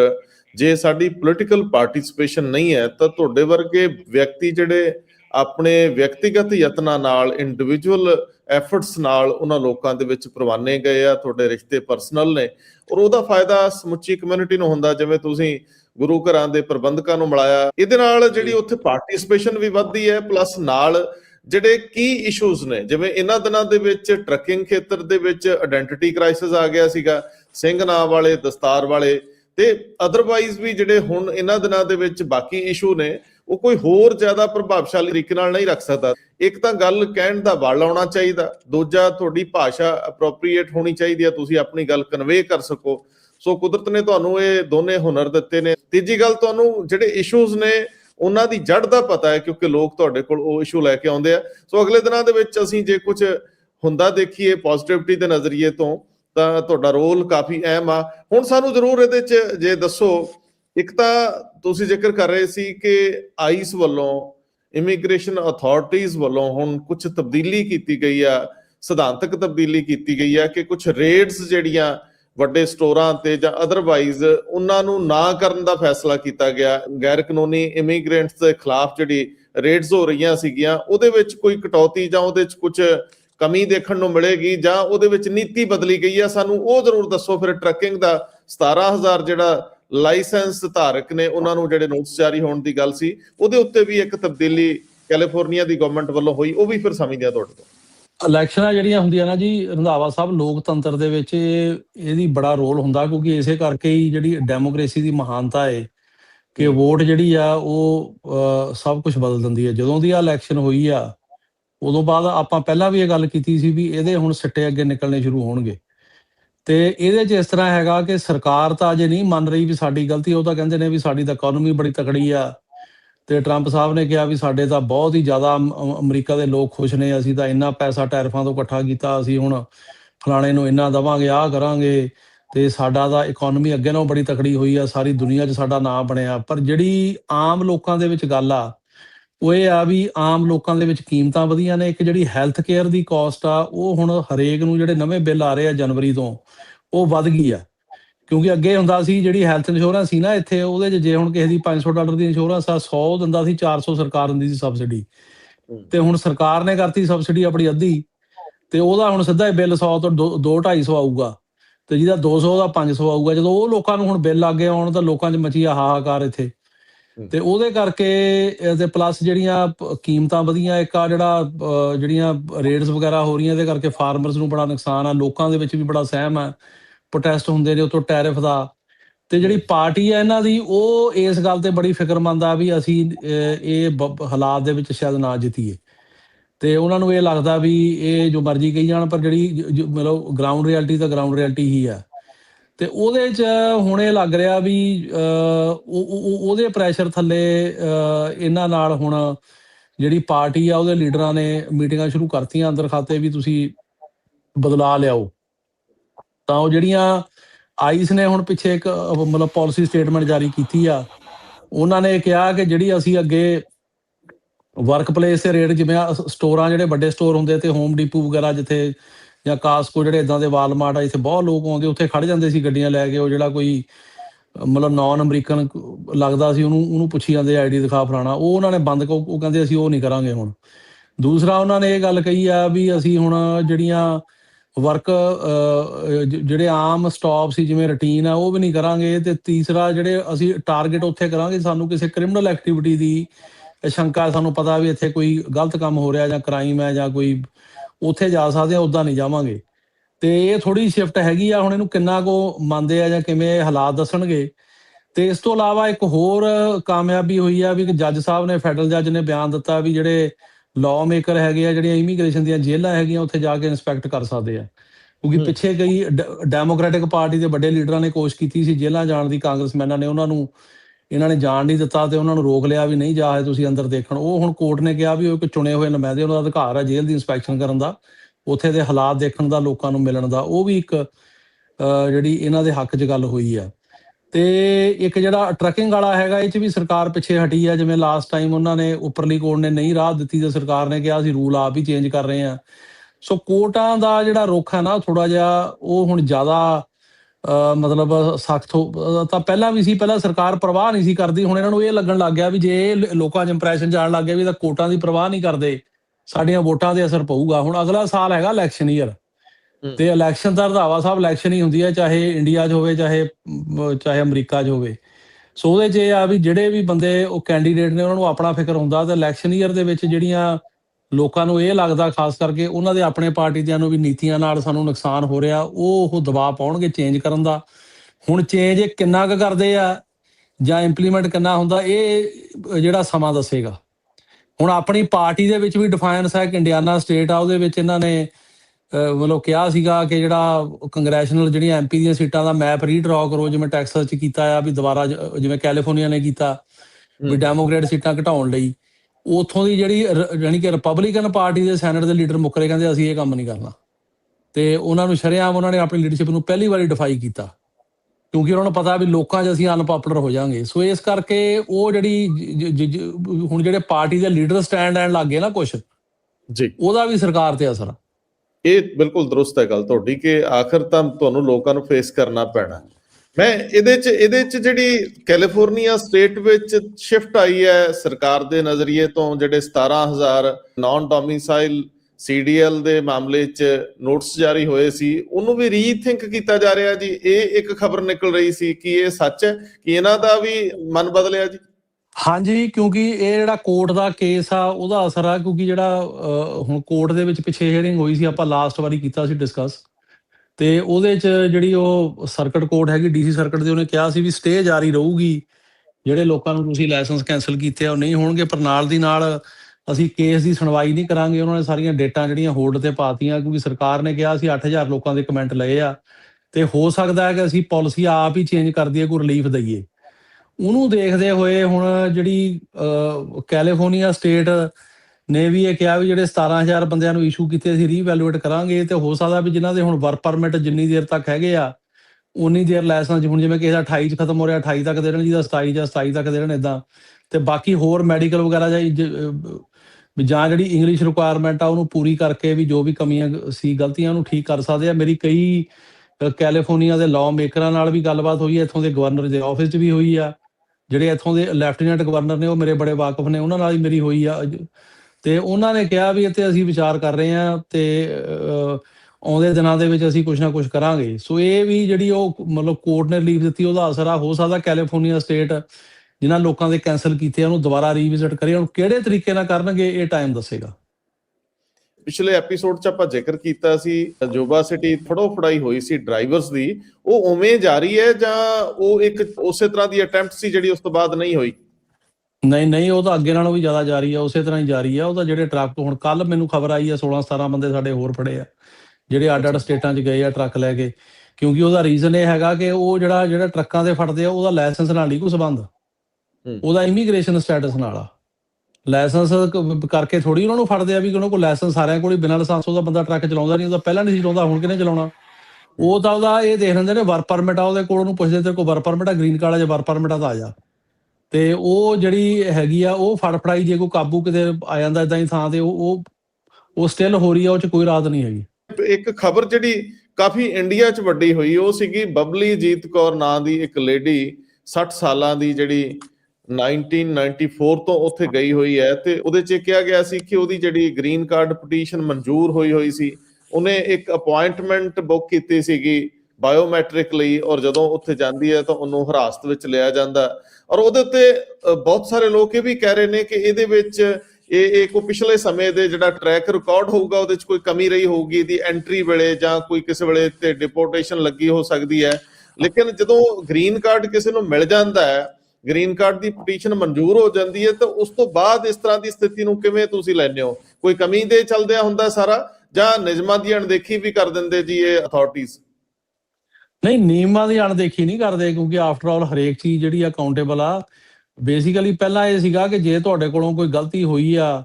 ਜੇ ਸਾਡੀ ਪੋਲੀਟੀਕਲ ਪਾਰਟਿਸਿਪੇਸ਼ਨ ਨਹੀਂ ਹੈ ਤਾਂ ਤੁਹਾਡੇ ਵਰਗੇ ਵਿਅਕਤੀ ਜਿਹੜੇ ਆਪਣੇ ਵਿਅਕਤੀਗਤ ਯਤਨਾਂ ਨਾਲ ਇੰਡੀਵਿਜੂਅਲ ਐਫਰਟਸ ਨਾਲ ਉਹਨਾਂ ਲੋਕਾਂ ਦੇ ਵਿੱਚ ਪ੍ਰਵਾਨੇ ਗਏ ਆ ਤੁਹਾਡੇ ਰਿਸ਼ਤੇ ਪਰਸਨਲ ਨੇ। ਔਰ ਉਹਦਾ ਫਾਇਦਾ ਸਮੁੱਚੀ ਕਮਿਊਨਿਟੀ ਨੂੰ ਹੁੰਦਾ ਜਿਵੇਂ ਤੁਸੀਂ ਗੁਰੂ ਘਰਾਂ ਦੇ ਪ੍ਰਬੰਧਕਾਂ ਨੂੰ ਮਿਲਾਇਆ। ਇਹਦੇ ਨਾਲ ਜਿਹੜੀ ਉੱਥੇ ਪਾਰਟਿਸਿਪੇਸ਼ਨ ਵੀ ਵੱਧਦੀ ਹੈ ਪਲੱਸ ਨਾਲ ਜਿਹੜੇ ਕੀ ਇਸ਼ੂਜ਼ ਨੇ ਜਿਵੇਂ ਇਹਨਾਂ ਦਿਨਾਂ ਦੇ ਵਿੱਚ ਟਰੱਕਿੰਗ ਖੇਤਰ ਦੇ ਵਿੱਚ ਆਇਡੈਂਟੀਟੀ ਕ੍ਰਾਈਸਿਸ ਆ ਗਿਆ ਸੀਗਾ ਸਿੰਘ ਨਾਂ ਵਾਲੇ ਦਸਤਾਰ ਵਾਲੇ। ਤੇ ਅਦਰਵਾਈਜ਼ ਵੀ ਜਿਹੜੇ ਹੁਣ ਇਹਨਾਂ ਦਿਨਾਂ ਦੇ ਵਿੱਚ ਬਾਕੀ ਇਸ਼ੂ ਨੇ ਉਹ ਕੋਈ ਹੋਰ ਜ਼ਿਆਦਾ ਪ੍ਰਭਾਵਸ਼ਾਲੀ ਤਰੀਕੇ ਨਾਲ ਨਹੀਂ ਰੱਖ ਸਕਦਾ। ਇੱਕ ਤਾਂ ਗੱਲ ਕਹਿਣ ਦਾ ਵੱਲ ਆਉਣਾ ਚਾਹੀਦਾ। ਦੂਜਾ, ਤੁਹਾਡੀ ਭਾਸ਼ਾ ਅਪਰੋਪਰੀਏਟ ਹੋਣੀ ਚਾਹੀਦੀ ਹੈ। ਤੁਸੀਂ ਆਪਣੀ ਗੱਲ ਕਨਵੇ ਕਰ ਸਕੋ। ਸੋ ਕੁਦਰਤ ਨੇ ਤੁਹਾਨੂੰ ਇਹ ਦੋਨੇ ਹੁਨਰ ਦਿੱਤੇ ਨੇ। ਤੀਜੀ ਗੱਲ, ਤੁਹਾਨੂੰ ਜਿਹੜੇ ਇਸ਼ੂਜ਼ ਨੇ, ਉਹਨਾਂ ਦੀ ਜੜ ਦਾ ਪਤਾ ਹੈ, ਕਿਉਂਕਿ ਲੋਕ ਤੁਹਾਡੇ ਕੋਲ ਉਹ ਇਸ਼ੂ ਲੈ ਕੇ ਆਉਂਦੇ ਆ। ਸੋ ਅਗਲੇ ਦਿਨਾਂ ਦੇ ਵਿੱਚ ਅਸੀਂ ਜੇ ਕੁਝ ਹੁੰਦਾ ਦੇਖੀਏ ਪੋਜ਼ਿਟਿਵਿਟੀ ਦੇ ਨਜ਼ਰੀਏ ਤੋਂ, ਤਾਂ ਤੁਹਾਡਾ ਰੋਲ ਕਾਫੀ ਅਹਿਮ ਆ। ਹੁਣ ਸਾਨੂੰ ਜ਼ਰੂਰ ਇਹਦੇ 'ਚ ਜੇ ਦੱਸੋ ਇੱਕ ਤਾਂ ਤੁਸੀਂ ਜ਼ਿਕਰ ਕਰ ਰਹੇ ਸੀ ਕਿ ਆਈਸ ਵੱਲੋਂ ਇਮੀਗ੍ਰੇਸ਼ਨ ਅਥਾਰਟੀਜ਼ ਵੱਲੋਂ ਹੁਣ ਕੁਝ ਤਬਦੀਲੀ ਕੀਤੀ ਗਈ ਆ, ਸਿਧਾਂਤਕ ਤਬਦੀਲੀ ਕੀਤੀ ਗਈ ਆ ਕਿ ਕੁਝ ਰੇਟਸ ਜਿਹੜੀਆਂ ਵੱਡੇ ਸਟੋਰਾਂ ਤੇ ਜਾਂ ਅਦਰਵਾਈਜ਼ ਉਹਨਾਂ ਨੂੰ ਨਾ ਕਰਨ ਦਾ ਫੈਸਲਾ ਕੀਤਾ ਗਿਆ। ਗੈਰ ਕਾਨੂੰਨੀ ਇਮੀਗ੍ਰੈਂਟਸ ਦੇ ਖਿਲਾਫ ਜਿਹੜੀ ਰੇਟਸ ਹੋ ਰਹੀਆਂ ਸੀਗੀਆਂ, ਉਹਦੇ ਵਿੱਚ ਕੋਈ ਕਟੌਤੀ ਜਾਂ ਉਹਦੇ ਵਿੱਚ ਕੁਝ ਕਮੀ ਦੇਖਣ ਨੂੰ ਮਿਲੇਗੀ ਜਾਂ ਉਹਦੇ ਵਿੱਚ ਨੀਤੀ ਬਦਲੀ ਗਈ ਆ, ਸਾਨੂੰ ਉਹ ਜ਼ਰੂਰ ਦੱਸੋ। ਫਿਰ ਟਰੱਕਿੰਗ ਦਾ 17000 ਜਿਹੜਾ ਲਾਇਸੈਂਸ ਧਾਰਕ ਨੇ ਉਹਨਾਂ ਨੂੰ ਜਿਹੜੇ ਨੋਟਿਸ ਜਾਰੀ ਹੋਣ ਦੀ ਗੱਲ ਸੀ ਉਹਦੇ ਉੱਤੇ ਵੀ ਇੱਕ ਤਬਦੀਲੀ ਕੈਲੀਫੋਰਨੀਆ ਦੀ ਗਵਰਨਮੈਂਟ ਵੱਲੋਂ ਹੋਈ ਉਹ ਵੀ ਫਿਰ ਸਮਝਦੇ ਆ ਤੁਹਾਡੇ ਤੋਂ ਇਲੈਕਸ਼ਨਾਂ ਜਿਹੜੀਆਂ ਹੁੰਦੀਆਂ ਨਾ ਜੀ ਰੰਧਾਵਾ ਸਾਹਿਬ ਲੋਕਤੰਤਰ ਦੇ ਵਿੱਚ ਇਹ ਇਹਦੀ ਬੜਾ ਰੋਲ ਹੁੰਦਾ ਕਿਉਂਕਿ ਇਸੇ ਕਰਕੇ ਹੀ ਜਿਹੜੀ ਡੈਮੋਕ੍ਰੇਸੀ ਦੀ ਮਹਾਨਤਾ ਹੈ ਕਿ ਵੋਟ ਜਿਹੜੀ ਆ ਉਹ ਸਭ ਕੁਝ ਬਦਲ ਦਿੰਦੀ ਹੈ ਜਦੋਂ ਦੀ ਆ ਇਲੈਕਸ਼ਨ ਹੋਈ ਆ ਉਦੋਂ ਬਾਅਦ ਆਪਾਂ ਪਹਿਲਾਂ ਵੀ ਇਹ ਗੱਲ ਕੀਤੀ ਸੀ ਵੀ ਇਹਦੇ ਹੁਣ ਸਿੱਟੇ ਅੱਗੇ ਨਿਕਲਣੇ ਸ਼ੁਰੂ ਹੋਣਗੇ। ਤੇ ਇਹਦੇ 'ਚ ਇਸ ਤਰ੍ਹਾਂ ਹੈਗਾ ਕਿ ਸਰਕਾਰ ਤਾਂ ਅਜੇ ਨਹੀਂ ਮੰਨ ਰਹੀ ਵੀ ਸਾਡੀ ਗਲਤੀ, ਉਹ ਤਾਂ ਕਹਿੰਦੇ ਨੇ ਵੀ ਸਾਡੀ ਤਾਂ ਇਕਨੋਮੀ ਬੜੀ ਤਕੜੀ ਆ। ਤੇ ਟਰੰਪ ਸਾਹਿਬ ਨੇ ਕਿਹਾ ਵੀ ਸਾਡੇ ਤਾਂ ਬਹੁਤ ਹੀ ਜ਼ਿਆਦਾ ਅਮਰੀਕਾ ਦੇ ਲੋਕ ਖੁਸ਼ ਨੇ, ਅਸੀਂ ਤਾਂ ਇੰਨਾ ਪੈਸਾ ਟੈਰਫਾਂ ਤੋਂ ਇਕੱਠਾ ਕੀਤਾ, ਅਸੀਂ ਹੁਣ ਫਲਾਣੇ ਨੂੰ ਇੰਨਾ ਦਵਾਂਗੇ, ਆਹ ਕਰਾਂਗੇ। ਤੇ ਸਾਡਾ ਤਾਂ ਇਕਨੋਮੀ ਅੱਗੇ ਨਾਲੋਂ ਬੜੀ ਤਕੜੀ ਹੋਈ ਆ, ਸਾਰੀ ਦੁਨੀਆ 'ਚ ਸਾਡਾ ਨਾਮ ਬਣਿਆ। ਪਰ ਜਿਹੜੀ ਆਮ ਲੋਕਾਂ ਦੇ ਵਿੱਚ ਗੱਲ ਆ ਉਹ ਇਹ ਆ ਵੀ ਆਮ ਲੋਕਾਂ ਦੇ ਵਿੱਚ ਕੀਮਤਾਂ ਵਧੀਆਂ ਨੇ ਇੱਕ ਜਿਹੜੀ ਹੈਲਥ ਕੇਅਰ ਦੀ ਕਾਸਟ ਆ ਉਹ ਹੁਣ ਹਰੇਕ ਨੂੰ ਜਿਹੜੇ ਨਵੇਂ ਬਿੱਲ ਆ ਰਹੇ ਆ ਜਨਵਰੀ ਤੋਂ ਉਹ ਵੱਧ ਗਈ ਆ। ਕਿਉਂਕਿ ਅੱਗੇ ਹੁੰਦਾ ਸੀ ਜਿਹੜੀ ਹੈਲਥ ਇੰਸ਼ੋਰੈਂਸ ਸੀ ਨਾ ਇੱਥੇ ਉਹਦੇ 'ਚ ਜੇ ਹੁਣ ਕਿਸੇ ਦੀ 500 ਡਾਲਰ ਦੀ ਇੰਸ਼ੋਰੈਂਸ ਆ 100 ਦਿੰਦਾ ਸੀ 400 ਸਰਕਾਰ ਦਿੰਦੀ ਸੀ ਸਬਸਿਡੀ ਤੇ ਹੁਣ ਸਰਕਾਰ ਨੇ ਕਰਤੀ ਸਬਸਿਡੀ ਆਪਣੀ ਅੱਧੀ ਤੇ ਉਹਦਾ ਹੁਣ ਸਿੱਧਾ ਹੀ ਬਿੱਲ 100 ਤੋਂ 2 250 ਆਊਗਾ। ਤੇ ਜਿਹਦਾ 200 ਦਾ 500 ਆਊਗਾ ਜਦੋਂ ਉਹ ਲੋਕਾਂ ਨੂੰ ਹੁਣ ਬਿੱਲ ਲੱਗੇ ਆਉਣ ਤਾਂ ਲੋਕਾਂ 'ਚ ਮਚੀ ਆ ਹਾਹਾਕਾਰ ਇੱਥੇ। ਤੇ ਉਹਦੇ ਕਰਕੇ ਤੇ ਪਲੱਸ ਜਿਹੜੀਆਂ ਕੀਮਤਾਂ ਵਧੀਆਂ ਇੱਕ ਆ ਜਿਹੜਾ ਜਿਹੜੀਆਂ ਰੇਟਸ ਵਗੈਰਾ ਹੋ ਰਹੀਆਂ ਇਹਦੇ ਕਰਕੇ ਫਾਰਮਰਸ ਨੂੰ ਬੜਾ ਨੁਕਸਾਨ ਆ ਲੋਕਾਂ ਦੇ ਵਿੱਚ ਵੀ ਬੜਾ ਸਹਿਮ ਆ ਪ੍ਰੋਟੈਸਟ ਹੁੰਦੇ ਨੇ ਉਤੋਂ ਟੈਰਿਫ ਦਾ। ਤੇ ਜਿਹੜੀ ਪਾਰਟੀ ਆ ਇਹਨਾਂ ਦੀ ਉਹ ਇਸ ਗੱਲ ਤੇ ਬੜੀ ਫਿਕਰਮੰਦ ਆ ਵੀ ਅਸੀਂ ਇਹ ਹਾਲਾਤ ਦੇ ਵਿੱਚ ਸ਼ਾਇਦ ਨਾ ਜਿੱਤੀਏ। ਤੇ ਉਹਨਾਂ ਨੂੰ ਇਹ ਲੱਗਦਾ ਵੀ ਇਹ ਜੋ ਮਰਜ਼ੀ ਕਹੀ ਜਾਣ ਪਰ ਜਿਹੜੀ ਮਤਲਬ ਗਰਾਊਂਡ ਰਿਐਲਿਟੀ ਤਾਂ ਗਰਾਊਂਡ ਰਿਐਲਿਟੀ ਹੀ ਆ। ਤੇ ਉਹਦੇ ਚ ਹੁਣ ਇਹ ਲੱਗ ਰਿਹਾ ਵੀ ਅਹ, ਉਹਦੇ ਪ੍ਰੈਸ਼ਰ ਥੱਲੇ ਅਹ, ਇਹਨਾਂ ਨਾਲ ਹੁਣ ਜਿਹੜੀ ਪਾਰਟੀ ਆ ਉਹਦੇ ਲੀਡਰਾਂ ਨੇ ਮੀਟਿੰਗਾਂ ਸ਼ੁਰੂ ਕਰਤੀਆਂ ਅੰਦਰ ਖਾਤੇ ਵੀ ਤੁਸੀਂ ਬਦਲਾ ਲਿਆਓ। ਤਾਂ ਉਹ ਜਿਹੜੀਆਂ ਆਈਸ ਨੇ ਹੁਣ ਪਿੱਛੇ ਇੱਕ ਮਤਲਬ ਪਾਲਿਸੀ ਸਟੇਟਮੈਂਟ ਜਾਰੀ ਕੀਤੀ ਆ ਉਹਨਾਂ ਨੇ ਕਿਹਾ ਕਿ ਜਿਹੜੀ ਅਸੀਂ ਅੱਗੇ ਵਰਕ ਪਲੇਸ ਤੇ ਰੇਟ ਜਿਵੇਂ ਸਟੋਰਾਂ ਜਿਹੜੇ ਵੱਡੇ ਸਟੋਰ ਹੁੰਦੇ ਤੇ ਹੋਮ ਡੀਪੂ ਵਗੈਰਾ ਜਿੱਥੇ ਜਾਂ ਕਾਸਕੋ ਜਿਹੜੇ ਇਦਾਂ ਦੇ ਵਾਲਮਾਰਟ ਆ, ਇੱਥੇ ਬਹੁਤ ਲੋਕ ਆਉਂਦੇ, ਉੱਥੇ ਖੜ ਜਾਂਦੇ ਸੀ ਗੱਡੀਆਂ ਲੈ ਕੇ, ਉਹ ਜਿਹੜਾ ਕੋਈ, ਮਤਲਬ ਨਾਨ ਅਮਰੀਕਨ ਲੱਗਦਾ ਸੀ, ਉਹਨੂੰ ਉਹਨੂੰ ਪੁੱਛੀ ਜਾਂਦੇ ਆਈਡੀ ਦਿਖਾ ਫਲਾਣਾ। ਉਹ ਉਹਨਾਂ ਨੇ ਬੰਦ ਉਹ ਕਹਿੰਦੇ, ਅਸੀਂ ਉਹ ਨਹੀਂ ਕਰਾਂਗੇ ਹੁਣ। ਦੂਸਰਾ ਉਹਨਾਂ ਨੇ ਇਹ ਗੱਲ ਕਹੀ ਆ ਵੀ ਅਸੀਂ ਹੁਣ ਜਿਹੜੀਆਂ ਵਰਕ ਜਿਹੜੇ ਆਮ ਸਟਾਪ ਸੀ, ਜਿਵੇਂ ਰੁਟੀਨ ਆ, ਉਹ ਵੀ ਨਹੀਂ ਕਰਾਂਗੇ। ਤੇ ਤੀਸਰਾ ਜਿਹੜੇ ਅਸੀਂ ਟਾਰਗੇਟ ਉੱਥੇ ਕਰਾਂਗੇ, ਸਾਨੂੰ ਕਿਸੇ ਕ੍ਰਿਮੀਨਲ ਐਕਟੀਵਿਟੀ ਦੀ ਸ਼ੰਕਾ, ਸਾਨੂੰ ਪਤਾ ਵੀ ਇੱਥੇ ਕੋਈ ਗਲਤ ਕੰਮ ਹੋ ਰਿਹਾ ਜਾਂ ਕ੍ਰਾਈਮ ਹੈ ਜਾਂ ਕੋਈ ਉੱਥੇ ਜਾ ਸਕਦੇ ਆ ਉਦਾਂ ਨਹੀਂ ਜਾਵਾਂਗੇ। ਤੇ ਇਹ ਥੋੜੀ ਸ਼ਿਫਟ ਹੈਗੀ ਆ ਹੁਣ ਇਹਨੂੰ ਕਿੰਨਾ ਕੋ ਮੰਨਦੇ ਆ ਜਾਂ ਕਿਵੇਂ ਹਾਲਾਤ ਦੱਸਣਗੇ। ਤੇ ਇਸ ਤੋਂ ਇਲਾਵਾ ਇੱਕ ਹੋਰ ਕਾਮਯਾਬੀ ਹੋਈ ਆ ਵੀ ਇੱਕ ਜੱਜ ਸਾਹਿਬ ਨੇ ਫੈਡਰਲ ਜੱਜ ਨੇ ਬਿਆਨ ਦਿੱਤਾ ਵੀ ਜਿਹੜੇ ਲਾਅ ਮੇਕਰ ਹੈਗੇ ਆ ਜਿਹੜੀਆਂ ਇਮੀਗ੍ਰੇਸ਼ਨ ਦੀਆਂ ਜੇਲ੍ਹਾਂ ਹੈਗੀਆਂ ਉੱਥੇ ਜਾ ਕੇ ਇਨਸਪੈਕਟ ਕਰ ਸਕਦੇ ਆ। ਕਿਉਂਕਿ। ਪਿੱਛੇ ਕਈ ਡੈਮੋਕ੍ਰੈਟਿਕ ਪਾਰਟੀ ਦੇ ਵੱਡੇ ਲੀਡਰਾਂ ਨੇ ਕੋਸ਼ਿਸ਼ ਕੀਤੀ ਸੀ ਜੇਲ੍ਹਾਂ ਜਾਣ ਦੀ ਕਾਂਗਰਸਮੈਨਾਂ ਨੇ ਉਹਨਾਂ ਨੂੰ ਇਹਨਾਂ ਨੇ ਜਾਣ ਨਹੀਂ ਦਿੱਤਾ ਤੇ ਉਹਨਾਂ ਨੂੰ ਰੋਕ ਲਿਆ ਵੀ ਨਹੀਂ ਜਾ ਤੁਸੀਂ ਅੰਦਰ ਦੇਖਣ। ਉਹ ਹੁਣ ਕੋਰਟ ਨੇ ਕਿਹਾ ਵੀ ਉਹ ਇੱਕ ਚੁਣੇ ਹੋਏ ਨੁਮਾਇੰਦੇ, ਉਹਨਾਂ ਦਾ ਅਧਿਕਾਰ ਹੈ ਜੇਲ੍ਹ ਦੀ ਇਨਸਪੈਕਸ਼ਨ ਕਰਨ ਦਾ, ਉੱਥੇ ਦੇ ਹਾਲਾਤ ਦੇਖਣ ਦਾ, ਲੋਕਾਂ ਨੂੰ ਮਿਲਣ ਦਾ। ਉਹ ਵੀ ਇੱਕ ਜਿਹੜੀ ਇਹਨਾਂ ਦੇ ਹੱਕ 'ਚ ਗੱਲ ਹੋਈ ਆ। ਤੇ ਇੱਕ ਜਿਹੜਾ ਟਰੱਕਿੰਗ ਵਾਲਾ ਹੈਗਾ, ਇਹ 'ਚ ਵੀ ਸਰਕਾਰ ਪਿੱਛੇ ਹਟੀ ਆ, ਜਿਵੇਂ ਲਾਸਟ ਟਾਈਮ ਉਹਨਾਂ ਨੇ ਉੱਪਰਲੀ ਕੋਰਟ ਨੇ ਨਹੀਂ ਰਾਹ ਦਿੱਤੀ ਤੇ ਸਰਕਾਰ ਨੇ ਕਿਹਾ ਅਸੀਂ ਰੂਲ ਆਪ ਹੀ ਚੇਂਜ ਕਰ ਰਹੇ ਆ। ਸੋ ਕੋਰਟਾਂ ਦਾ ਜਿਹੜਾ ਰੁਖ ਹੈ ਨਾ ਥੋੜਾ ਜਿਹਾ ਉਹ ਹੁਣ ਜ਼ਿਆਦਾ ਮਤਲਬ ਸਖਤ ਤਾਂ ਪਹਿਲਾਂ ਵੀ ਸੀ ਪਹਿਲਾਂ ਸਰਕਾਰ ਪ੍ਰਵਾਹ ਨਹੀਂ ਸੀ ਕਰਦੀ ਹੁਣ ਇਹਨਾਂ ਨੂੰ ਇਹ ਲੱਗਣ ਲੱਗ ਗਿਆ ਵੀ ਜੇ ਲੋਕਾਂ 'ਚ ਇੰਪ੍ਰੈਸ਼ਨ ਜਾਣ ਲੱਗ ਗਿਆ ਵੀ ਤਾਂ ਕੋਟਾਂ ਦੀ ਪ੍ਰਵਾਹ ਨਹੀਂ ਕਰਦੇ ਸਾਡੀਆਂ ਵੋਟਾਂ ਤੇ ਅਸਰ ਪਊਗਾ ਹੁਣ ਅਗਲਾ ਸਾਲ ਹੈਗਾ ਇਲੈਕਸ਼ਨ ਈਅਰ। ਤੇ ਇਲੈਕਸ਼ਨ ਦਾ ਰਧਾਵਾ ਸਾਹਿਬ ਇਲੈਕਸ਼ਨ ਹੀ ਹੁੰਦੀ ਹੈ ਚਾਹੇ ਇੰਡੀਆ 'ਚ ਹੋਵੇ ਚਾਹੇ ਚਾਹੇ ਅਮਰੀਕਾ 'ਚ ਹੋਵੇ ਸੋ ਉਹਦੇ 'ਚ ਇਹ ਆ ਵੀ ਜਿਹੜੇ ਵੀ ਬੰਦੇ ਉਹ ਕੈਂਡੀਡੇਟ ਨੇ ਉਹਨਾਂ ਨੂੰ ਆਪਣਾ ਫਿਕਰ ਹੁੰਦਾ ਤੇ ਇਲੈਕਸ਼ਨ ਈਅਰ ਦੇ ਵਿੱਚ ਜਿਹੜੀਆਂ ਲੋਕਾਂ ਨੂੰ ਇਹ ਲੱਗਦਾ ਖਾਸ ਕਰਕੇ ਉਹਨਾਂ ਦੇ ਆਪਣੇ ਪਾਰਟੀ ਦਿਆਂ ਨੂੰ ਵੀ ਨੀਤੀਆਂ ਨਾਲ ਸਾਨੂੰ ਨੁਕਸਾਨ ਹੋ ਰਿਹਾ ਉਹ ਉਹ ਦਬਾਅ ਪਾਉਣਗੇ ਚੇਂਜ ਕਰਨ ਦਾ। ਹੁਣ ਚੇਂਜ ਇਹ ਕਿੰਨਾ ਕੁ ਕਰਦੇ ਆ ਜਾਂ ਇੰਪਲੀਮੈਂਟ ਕਿੰਨਾ ਹੁੰਦਾ ਇਹ ਜਿਹੜਾ ਸਮਾਂ ਦੱਸੇਗਾ। ਹੁਣ ਆਪਣੀ ਪਾਰਟੀ ਦੇ ਵਿੱਚ ਵੀ ਡਿਫਾਈਨਸ ਹੈ ਕਿ ਇੰਡੀਆਨਾ ਸਟੇਟ ਆ ਉਹਦੇ ਵਿੱਚ ਇਹਨਾਂ ਨੇ ਮਤਲਬ ਕਿਹਾ ਸੀਗਾ ਕਿ ਜਿਹੜਾ ਕੰਗਰੈਸ਼ਨਲ ਜਿਹੜੀਆਂ ਐਮਪੀ ਦੀਆਂ ਸੀਟਾਂ ਦਾ ਮੈਪ ਰੀਡਰਾ ਕਰੋ ਜਿਵੇਂ ਟੈਕਸਸ ਚ ਕੀਤਾ ਆ ਵੀ ਦੁਬਾਰਾ ਜਿਵੇਂ ਕੈਲੀਫੋਰਨੀਆ ਨੇ ਕੀਤਾ ਵੀ। ਡੈਮੋਕ੍ਰੇਟ ਸੀਟਾਂ ਘਟਾਉਣ ਲਈ। ਉਥੋਂ ਦੀ ਜਿਹੜੀ ਯਾਨੀ ਕਿ ਰਿਪਬਲਿਕਨ ਪਾਰਟੀ ਦੇ ਸੈਨੇਟ ਦੇ ਲੀਡਰ ਮੁੱਕਰੇ ਕਹਿੰਦੇ ਅਸੀਂ ਇਹ ਕੰਮ ਨਹੀਂ ਕਰਨਾ। ਤੇ ਉਹਨਾਂ ਨੂੰ ਸ਼ਰੇਆਮ ਉਹਨਾਂ ਨੇ ਆਪਣੀ ਲੀਡਰਸ਼ਿਪ ਨੂੰ ਪਹਿਲੀ ਵਾਰੀ ਡਿਫਾਈ ਕੀਤਾ। ਕਿਉਂਕਿ ਉਹਨਾਂ ਨੂੰ ਪਤਾ ਵੀ ਲੋਕਾਂ 'ਚ ਅਸੀਂ ਅਨਪਪੂਲਰ ਹੋ ਜਾਾਂਗੇ ਸੋ ਇਸ ਕਰਕੇ ਉਹ ਜਿਹੜੀ ਹੁਣ ਜਿਹੜੇ ਪਾਰਟੀ ਦੇ ਲੀਡਰ ਸਟੈਂਡ ਲੈਣ ਲੱਗ ਗਏ ਨਾ ਕੁਝ ਜੀ। ਉਹਦਾ ਵੀ ਸਰਕਾਰ ਤੇ ਅਸਰ ਇਹ ਬਿਲਕੁਲ ਦਰੁਸਤ ਹੈ ਗੱਲ ਤੁਹਾਡੀ ਕਿ ਆਖਰ ਤਾਂ ਤੁਹਾਨੂੰ ਲੋਕਾਂ ਨੂੰ ਫੇਸ ਕਰਨਾ ਪੈਣਾ। ਮੈਂ ਇਹਦੇ ਚ ਇਹਦੇ ਚ ਜਿਹੜੀ ਕੈਲੀਫੋਰਨੀਆ ਸਟੇਟ ਵਿੱਚ ਸ਼ਿਫਟ ਆਈ ਹੈ ਸਰਕਾਰ ਦੇ ਨਜ਼ਰੀਏ ਤੋਂ, ਜਿਹੜੇ 17000 ਨਾਨ ਡੋਮਿਸਾਈਲ ਸੀਡੀਐਲ ਦੇ ਮਾਮਲੇ 'ਚ ਨੋਟਿਸ ਜਾਰੀ ਹੋਏ ਸੀ, ਉਹਨੂੰ ਵੀ ਰੀਥਿੰਕ ਕੀਤਾ ਜਾ ਰਿਹਾ ਜੀ। ਇਹ ਇੱਕ ਖਬਰ ਨਿਕਲ ਰਹੀ ਸੀ ਕਿ ਇਹ ਸੱਚ ਹੈ, ਕਿ ਇਹਨਾਂ ਦਾ ਵੀ ਮਨ ਬਦਲਿਆ ਜੀ? ਹਾਂਜੀ, ਕਿਉਂਕਿ ਇਹ ਜਿਹੜਾ ਕੋਰਟ ਦਾ ਕੇਸ ਆ, ਉਹਦਾ ਅਸਰ ਆ, ਕਿਉਂਕਿ ਜਿਹੜਾ ਹੁਣ ਕੋਰਟ ਦੇ ਵਿੱਚ ਪਿੱਛੇ ਹੀਅਰਿੰਗ ਹੋਈ ਸੀ, ਆਪਾਂ ਲਾਸਟ ਵਾਰੀ ਕੀਤਾ ਸੀ ਡਿਸਕਸ ਤੇ ਉਹਦੇ ਚ ਜਿਹੜੀ ਉਹ ਸਰਕਟ ਕੋਰਟ ਹੈਗੀ ਡੀਸੀ ਸਰਕਟ ਦੇ, ਉਹਨੇ ਕਿਹਾ ਸੀ ਵੀ ਸਟੇ ਜਾਰੀ ਰਹੂਗੀ। ਜਿਹੜੇ ਲੋਕਾਂ ਨੂੰ ਤੁਸੀਂ ਲਾਇਸੈਂਸ ਕੈਨਸਲ ਕੀਤੇ ਆ, ਉਹ ਨਹੀਂ ਹੋਣਗੇ, ਪਰ ਨਾਲ ਦੀ ਨਾਲ ਅਸੀਂ ਕੇਸ ਦੀ ਸੁਣਵਾਈ ਨਹੀਂ ਕਰਾਂਗੇ। ਉਹਨਾਂ ਨੇ ਸਾਰੀਆਂ ਡੇਟਾਂ ਜਿਹੜੀਆਂ ਹੋਲਡ ਤੇ ਪਾਤੀਆਂ, ਕਿਉਂਕਿ ਸਰਕਾਰ ਨੇ ਕਿਹਾ ਸੀ 8000 ਲੋਕਾਂ ਦੇ ਕਮੈਂਟ ਲਏ ਆ। ਤੇ ਹੋ ਸਕਦਾ ਹੈ ਕਿ ਅਸੀਂ ਪਾਲਿਸੀ ਆਪ ਹੀ ਚੇਂਜ ਕਰ ਦਈਏ, ਕੋਈ ਰਿਲੀਫ ਦਈਏ। ਉਹਨੂੰ ਦੇਖਦੇ ਹੋਏ ਹੁਣ ਜਿਹੜੀ ਕੈਲੀਫੋਰਨੀਆ ਸਟੇਟ ਨੇ ਵੀ ਇਹ ਕਿਹਾ ਵੀ ਜਿਹੜੇ 17000 ਬੰਦਿਆਂ ਨੂੰ ਇਸ਼ੂ ਕੀਤੇ ਅਸੀਂ ਰੀਵੈਲੂਏਟ ਕਰਾਂਗੇ ਤੇ ਹੋ ਸਕਦਾ ਵੀ ਜਿਨ੍ਹਾਂ ਦੇ ਹੁਣ ਵਰਕ ਪਰਮਿਟ ਜਿੰਨੀ ਦੇਰ ਤੱਕ ਹੈਗੇ ਆ, ਉਨੀ ਦੇਰ ਲਾਇਸੈਂਸ ਹੁਣ ਜਿਵੇਂ ਕਿਸੇ ਦਾ 28 ਚ ਖਤਮ ਹੋ ਰਿਹਾ 28 ਤੱਕ ਦੇਣ, ਜਿਹਦਾ 27 ਜਾਂ 27 ਤੱਕ ਦੇਣ ਇਦਾਂ ਤੇ ਬਾਕੀ ਹੋਰ ਮੈਡੀਕਲ ਵਗੈਰਾ ਜਾਂ ਜਾਂ ਜਿਹੜੀ ਇੰਗਲਿਸ਼ ਰਿਕੁਆਇਰਮੈਂਟ ਆ, ਉਹਨੂੰ ਪੂਰੀ ਕਰਕੇ ਵੀ ਜੋ ਵੀ ਕਮੀਆਂ ਸੀ, ਗਲਤੀਆਂ ਉਹਨੂੰ ਠੀਕ ਕਰ ਸਕਦੇ ਆ। ਮੇਰੀ ਕਈ ਕੈਲੀਫੋਰਨੀਆ ਦੇ ਲਾਅ ਮੇਕਰਾਂ ਨਾਲ ਵੀ ਗੱਲਬਾਤ ਹੋਈ ਹੈ ਇੱਥੋਂ ਦੇ ਗਵਰਨਰ ਦੇ ਆਫਿਸ 'ਚ ਵੀ ਹੋਈ ਆ। ਜਿਹੜੇ ਇੱਥੋਂ ਦੇ ਲੈਫਟੀਨੈਂਟ ਗਵਰਨਰ ਨੇ, ਉਹ ਮੇਰੇ ਬੜੇ ਵਾਕਫ ਨੇ, ਉਹਨਾਂ ਨਾਲ ਹੀ ਮੇਰੀ ਹੋਈ ਆ। ਤੇ ਉਹਨਾਂ ਨੇ ਕਿਹਾ ਵੀ ਇੱਥੇ ਅਸੀਂ ਵਿਚਾਰ ਕਰ ਰਹੇ ਹਾਂ ਤੇ ਆਉਂਦੇ ਦਿਨਾਂ ਦੇ ਵਿੱਚ ਅਸੀਂ ਕੁਝ ਨਾ ਕੁਝ ਕਰਾਂਗੇ। ਸੋ ਇਹ ਵੀ ਜਿਹੜੀ ਉਹ ਮਤਲਬ ਕੋਰਟ ਨੇ ਰਿਲੀਫ ਦਿੱਤੀ, ਉਹਦਾ ਅਸਰ ਆ, ਹੋ ਸਕਦਾ ਕੈਲੀਫੋਰਨੀਆ ਸਟੇਟ ਜਿਨ੍ਹਾਂ ਲੋਕਾਂ ਦੇ ਕੈਨਸਲ ਕੀਤੇ ਉਹਨੂੰ ਦੁਬਾਰਾ ਰੀਵਿਜ਼ਿਟ ਕਰੇ, ਉਹਨੂੰ ਕਿਹੜੇ ਤਰੀਕੇ ਨਾਲ ਕਰਨਗੇ, ਇਹ ਟਾਈਮ ਦੱਸੇਗਾ। ਪਿਛਲੇ ਐਪੀਸੋਡ 'ਚ ਆਪਾਂ ਜ਼ਿਕਰ ਕੀਤਾ ਸੀ ਜੋਬਾ ਸਿਟੀ ਫੜੋ ਫੜਾਈ ਹੋਈ ਸੀ ਡਰਾਈਵਰਸ ਦੀ, ਉਹ ਉਵੇਂ ਜਾਰੀ ਹੈ ਜਾਂ ਉਹ ਇੱਕ ਉਸੇ ਤਰ੍ਹਾਂ ਦੀ ਅਟੈਂਪਟ ਸੀ ਜਿਹੜੀ ਉਸ ਤੋਂ ਬਾਅਦ ਨਹੀਂ ਹੋਈ? ਨਹੀਂ ਨਹੀਂ ਉਹ ਤਾਂ ਅੱਗੇ ਨਾਲੋਂ ਵੀ ਜ਼ਿਆਦਾ ਜਾਰੀ ਆ ਉਸੇ ਤਰ੍ਹਾਂ ਹੀ ਜਾਰੀ ਆ ਉਹਦਾ ਜਿਹੜੇ ਟਰੱਕ ਹੁਣ ਕੱਲ ਮੈਨੂੰ ਖਬਰ ਆਈ ਆ 16 17 ਬੰਦੇ ਸਾਡੇ ਹੋਰ ਫੜੇ ਆ ਜਿਹੜੇ ਅੱਡ ਅੱਡ ਸਟੇਟਾਂ 'ਚ ਗਏ ਆ ਟਰੱਕ ਲੈ ਕੇ ਕਿਉਂਕਿ ਉਹਦਾ ਰੀਜ਼ਨ ਇਹ ਹੈਗਾ ਕਿ ਉਹ ਜਿਹੜਾ ਜਿਹੜਾ ਟਰੱਕਾਂ ਦੇ ਫੜਦੇ ਆ ਉਹਦਾ ਲਾਇਸੈਂਸ ਨਾਲ ਨਹੀਂ ਕੋਈ ਸੰਬੰਧ। ਹੂੰ। ਉਹਦਾ ਇਮੀਗ੍ਰੇਸ਼ਨ ਸਟੇਟਸ ਨਾਲ ਆ। ਲਾਇਸੈਂਸ ਕਰਕੇ ਥੋੜੀ ਉਹਨਾਂ ਨੂੰ ਫੜਦੇ ਆ ਵੀ ਉਹਨਾਂ ਕੋਲ ਲਾਇਸੈਂਸ ਸਾਰਿਆਂ ਕੋਲ ਹੀ ਬਿਨਾਂ ਲਾਇਸੈਂਸ ਉਹਦਾ ਬੰਦਾ ਟਰੱਕ ਚਲਾਉਂਦਾ ਨਹੀਂ ਉਹਦਾ ਪਹਿਲਾਂ ਨਹੀਂ ਚਲਾਉਂਦਾ ਹੁਣ ਕਿਹਨੇ ਚਲਾਉਣਾ? ਉਹ ਤਾਂ ਉਹਦਾ ਇਹ ਦੇਖ ਲੈਂਦੇ ਨੇ ਵਰਕ ਪਰਮਿਟ ਆ ਉਹਦੇ ਕੋਲ ਉਹਨੂੰ ਪੁੱਛਦੇ ਤੇ ਕੋਈ ਵਰਕ ਪਰਮਿਟ ਆ ਗ੍ਰੀਨ ਕਾਰਡ ਆ ਜਾਂ ਵਰਕ ਪਰਮਿਟ ਆ ਤਾਂ ਆ ਜਾ। ਤੇ ਉਹ ਜਿਹੜੀ ਹੈਗੀ ਆ, ਉਹ ਫੜ ਫੜਾਈ, ਜੇ ਕੋਈ ਕਾਬੂ ਕਿਤੇ ਆ ਜਾਂਦਾ ਇਦਾਂ ਹੀ ਥਾਂ ਤੇ, ਉਹ ਉਹ ਸਟਿਲ ਹੋ ਰਹੀ ਆ, ਉਹ ਚ ਕੋਈ ਰਾਤ ਨਹੀਂ ਹੈਗੀ। ਇੱਕ ਖਬਰ ਜਿਹੜੀ ਕਾਫੀ ਇੰਡੀਆ 'ਚ ਵੱਡੀ ਹੋਈ, ਉਹ ਸੀਗੀ ਬਬਲੀ ਜੀਤ ਕੌਰ ਨਾਂ ਦੀ ਇੱਕ ਲੇਡੀ 60 ਸਾਲਾਂ ਦੀ ਜਿਹੜੀ 1994 ਤੋਂ ਉੱਥੇ ਗਈ ਹੋਈ ਹੈ ਤੇ ਉਹਦੇ 'ਚ ਕਿਹਾ ਗਿਆ ਸੀ ਕਿ ਉਹਦੀ ਜਿਹੜੀ ਗ੍ਰੀਨ ਕਾਰਡ ਪਟੀਸ਼ਨ ਮਨਜ਼ੂਰ ਹੋਈ ਹੋਈ ਸੀ, ਉਹਨੇ ਇੱਕ ਅਪਾਇੰਟਮੈਂਟ ਬੁੱਕ ਕੀਤੀ ਸੀਗੀ ਬਾਇਓਮੈਟ੍ਰਿਕ ਲਈ ਔਰ ਜਦੋਂ ਉੱਥੇ ਜਾਂਦੀ ਹੈ ਤਾਂ ਉਹਨੂੰ ਹਿਰਾਸਤ ਵਿੱਚ ਲਿਆ ਜਾਂਦਾ ਔਰ ਉਹਦੇ ਉੱਤੇ ਬਹੁਤ ਸਾਰੇ ਲੋਕ ਇਹ ਵੀ ਕਹਿ ਰਹੇ ਨੇ ਕਿ ਇਹਦੇ ਵਿੱਚ ਇਹ ਇਹ ਕੋਈ ਪਿਛਲੇ ਸਮੇਂ ਦੇ ਜਿਹੜਾ ਟਰੈਕ ਰਿਕਾਰਡ ਹੋਊਗਾ, ਉਹਦੇ ਵਿੱਚ ਕੋਈ ਕਮੀ ਰਹੀ ਹੋਊਗੀ ਦੀ ਐਂਟਰੀ ਵੇਲੇ ਜਾਂ ਕੋਈ ਕਿਸੇ ਵੇਲੇ ਤੇ ਡਿਪੋਰਟੇਸ਼ਨ ਲੱਗੀ ਹੋ ਸਕਦੀ ਹੈ। ਲੇਕਿਨ ਜਦੋਂ ਗ੍ਰੀਨ ਕਾਰਡ ਕਿਸੇ ਨੂੰ ਮਿਲ ਜਾਂਦਾ ਹੈ ਗ੍ਰੀਨ ਕਾਰਡ ਦੀ ਪਟੀਸ਼ਨ ਮਨਜ਼ੂਰ ਹੋ ਜਾਂਦੀ ਹੈ, ਤਾਂ ਉਸ ਤੋਂ ਬਾਅਦ ਇਸ ਤਰ੍ਹਾਂ ਦੀ ਸਥਿਤੀ ਨੂੰ ਕਿਵੇਂ ਤੁਸੀਂ ਲੈਂਦੇ ਹੋ? ਕੋਈ ਕਮੀ ਦੇ ਚਲਦਿਆਂ ਹੁੰਦਾ ਸਾਰਾ ਜਾਂ ਨਿਯਮਾਂ ਦੀ ਅਣਦੇਖੀ ਵੀ ਕਰ ਦਿੰਦੇ ਜੀ ਇਹ ਅਥਾਰਟੀਆਂ ਨਹੀਂ ਨਿਯਮਾਂ ਦੀ ਅਣਦੇਖੀ ਨਹੀਂ ਕਰਦੇ ਕਿਉਂਕਿ ਆਫਟਰ ਆਲ ਹਰੇਕ ਚੀਜ਼ ਜਿਹੜੀ ਅਕਾਊਂਟੇਬਲ ਆ। ਬੇਸਿਕਲੀ ਪਹਿਲਾਂ ਇਹ ਸੀਗਾ ਕਿ ਜੇ ਤੁਹਾਡੇ ਕੋਲੋਂ ਕੋਈ ਗਲਤੀ ਹੋਈ ਆ,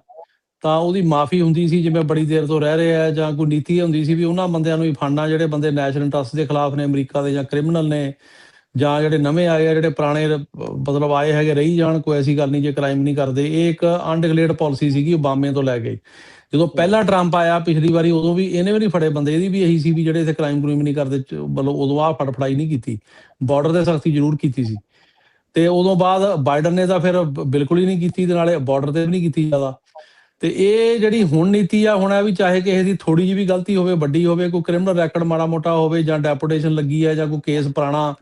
ਤਾਂ ਉਹਦੀ ਮਾਫੀ ਹੁੰਦੀ ਸੀ, ਜਿਵੇਂ ਬੜੀ ਦੇਰ ਤੋਂ ਰਹਿ ਰਹੇ ਆ ਜਾਂ ਕੋਈ ਨੀਤੀ ਹੁੰਦੀ ਸੀ ਵੀ ਉਹਨਾਂ ਬੰਦਿਆਂ ਨੂੰ ਹੀ ਫੜਨਾ ਜਿਹੜੇ ਬੰਦੇ ਨੈਸ਼ਨਲ ਇੰਟਰਸਟ ਦੇ ਖਿਲਾਫ ਨੇ, ਅਮਰੀਕਾ ਦੇ ਜਾਂ ਕ੍ਰਿਮੀਨਲ ਨੇ। ਜਾਂ ਜਿਹੜੇ ਨਵੇਂ ਆਏ ਆ ਜਿਹੜੇ ਪੁਰਾਣੇ ਮਤਲਬ ਆਏ ਹੈਗੇ ਰਹੀ ਜਾਣ ਕੋਈ ਐਸੀ ਗੱਲ ਨਹੀਂ ਜੇ ਕ੍ਰਾਈਮ ਨਹੀਂ ਕਰਦੇ। ਇਹ ਇੱਕ ਅਨਡਿਕਲੇਅਰਡ ਪਾਲਿਸੀ ਸੀਗੀ ਓਬਾਮੇ ਤੋਂ ਲੈ ਕੇ। ਜਦੋਂ ਪਹਿਲਾ ਟਰੰਪ ਆਇਆ ਪਿਛਲੀ ਵਾਰੀ ਉਦੋਂ ਵੀ ਇਹਨੇ ਵੀ ਨਹੀਂ ਫੜੇ ਬੰਦੇ ਇਹਦੀ ਵੀ ਇਹੀ ਸੀ ਵੀ ਜਿਹੜੇ ਇੱਥੇ ਕ੍ਰਾਈਮ ਕ੍ਰਾਈਮ ਨਹੀਂ ਕਰਦੇ ਮਤਲਬ ਉਦੋਂ ਆ ਫੜ ਫੜਾਈ ਨਹੀਂ ਕੀਤੀ। ਬਾਰਡਰ ਤੇ ਸਖਤੀ ਜ਼ਰੂਰ ਕੀਤੀ ਸੀ। ਤੇ ਉਦੋਂ ਬਾਅਦ ਬਾਈਡਨ ਨੇ ਤਾਂ ਫਿਰ ਬਿਲਕੁਲ ਹੀ ਨਹੀਂ ਕੀਤੀ ਤੇ ਨਾਲੇ ਬਾਰਡਰ ਤੇ ਵੀ ਨਹੀਂ ਕੀਤੀ ਜ਼ਿਆਦਾ। ਤੇ ਇਹ ਜਿਹੜੀ ਹੁਣ ਨੀਤੀ ਆ ਹੁਣ ਇਹ ਵੀ ਚਾਹੇ ਕਿਸੇ ਦੀ ਥੋੜੀ ਜਿਹੀ ਵੀ ਗਲਤੀ ਹੋਵੇ ਵੱਡੀ ਹੋਵੇ ਕੋਈ ਕ੍ਰਿਮੀਨਲ ਰੈਕੋਰਡ ਮਾੜਾ ਮੋਟਾ ਹੋਵੇ ਜਾਂ ਡੈਪੂਟੇਸ਼ਨ ਲੱਗੀ ਹੈ ਜਾਂ ਕੋਈ ਕੇਸ ਪੁਰਾਣਾ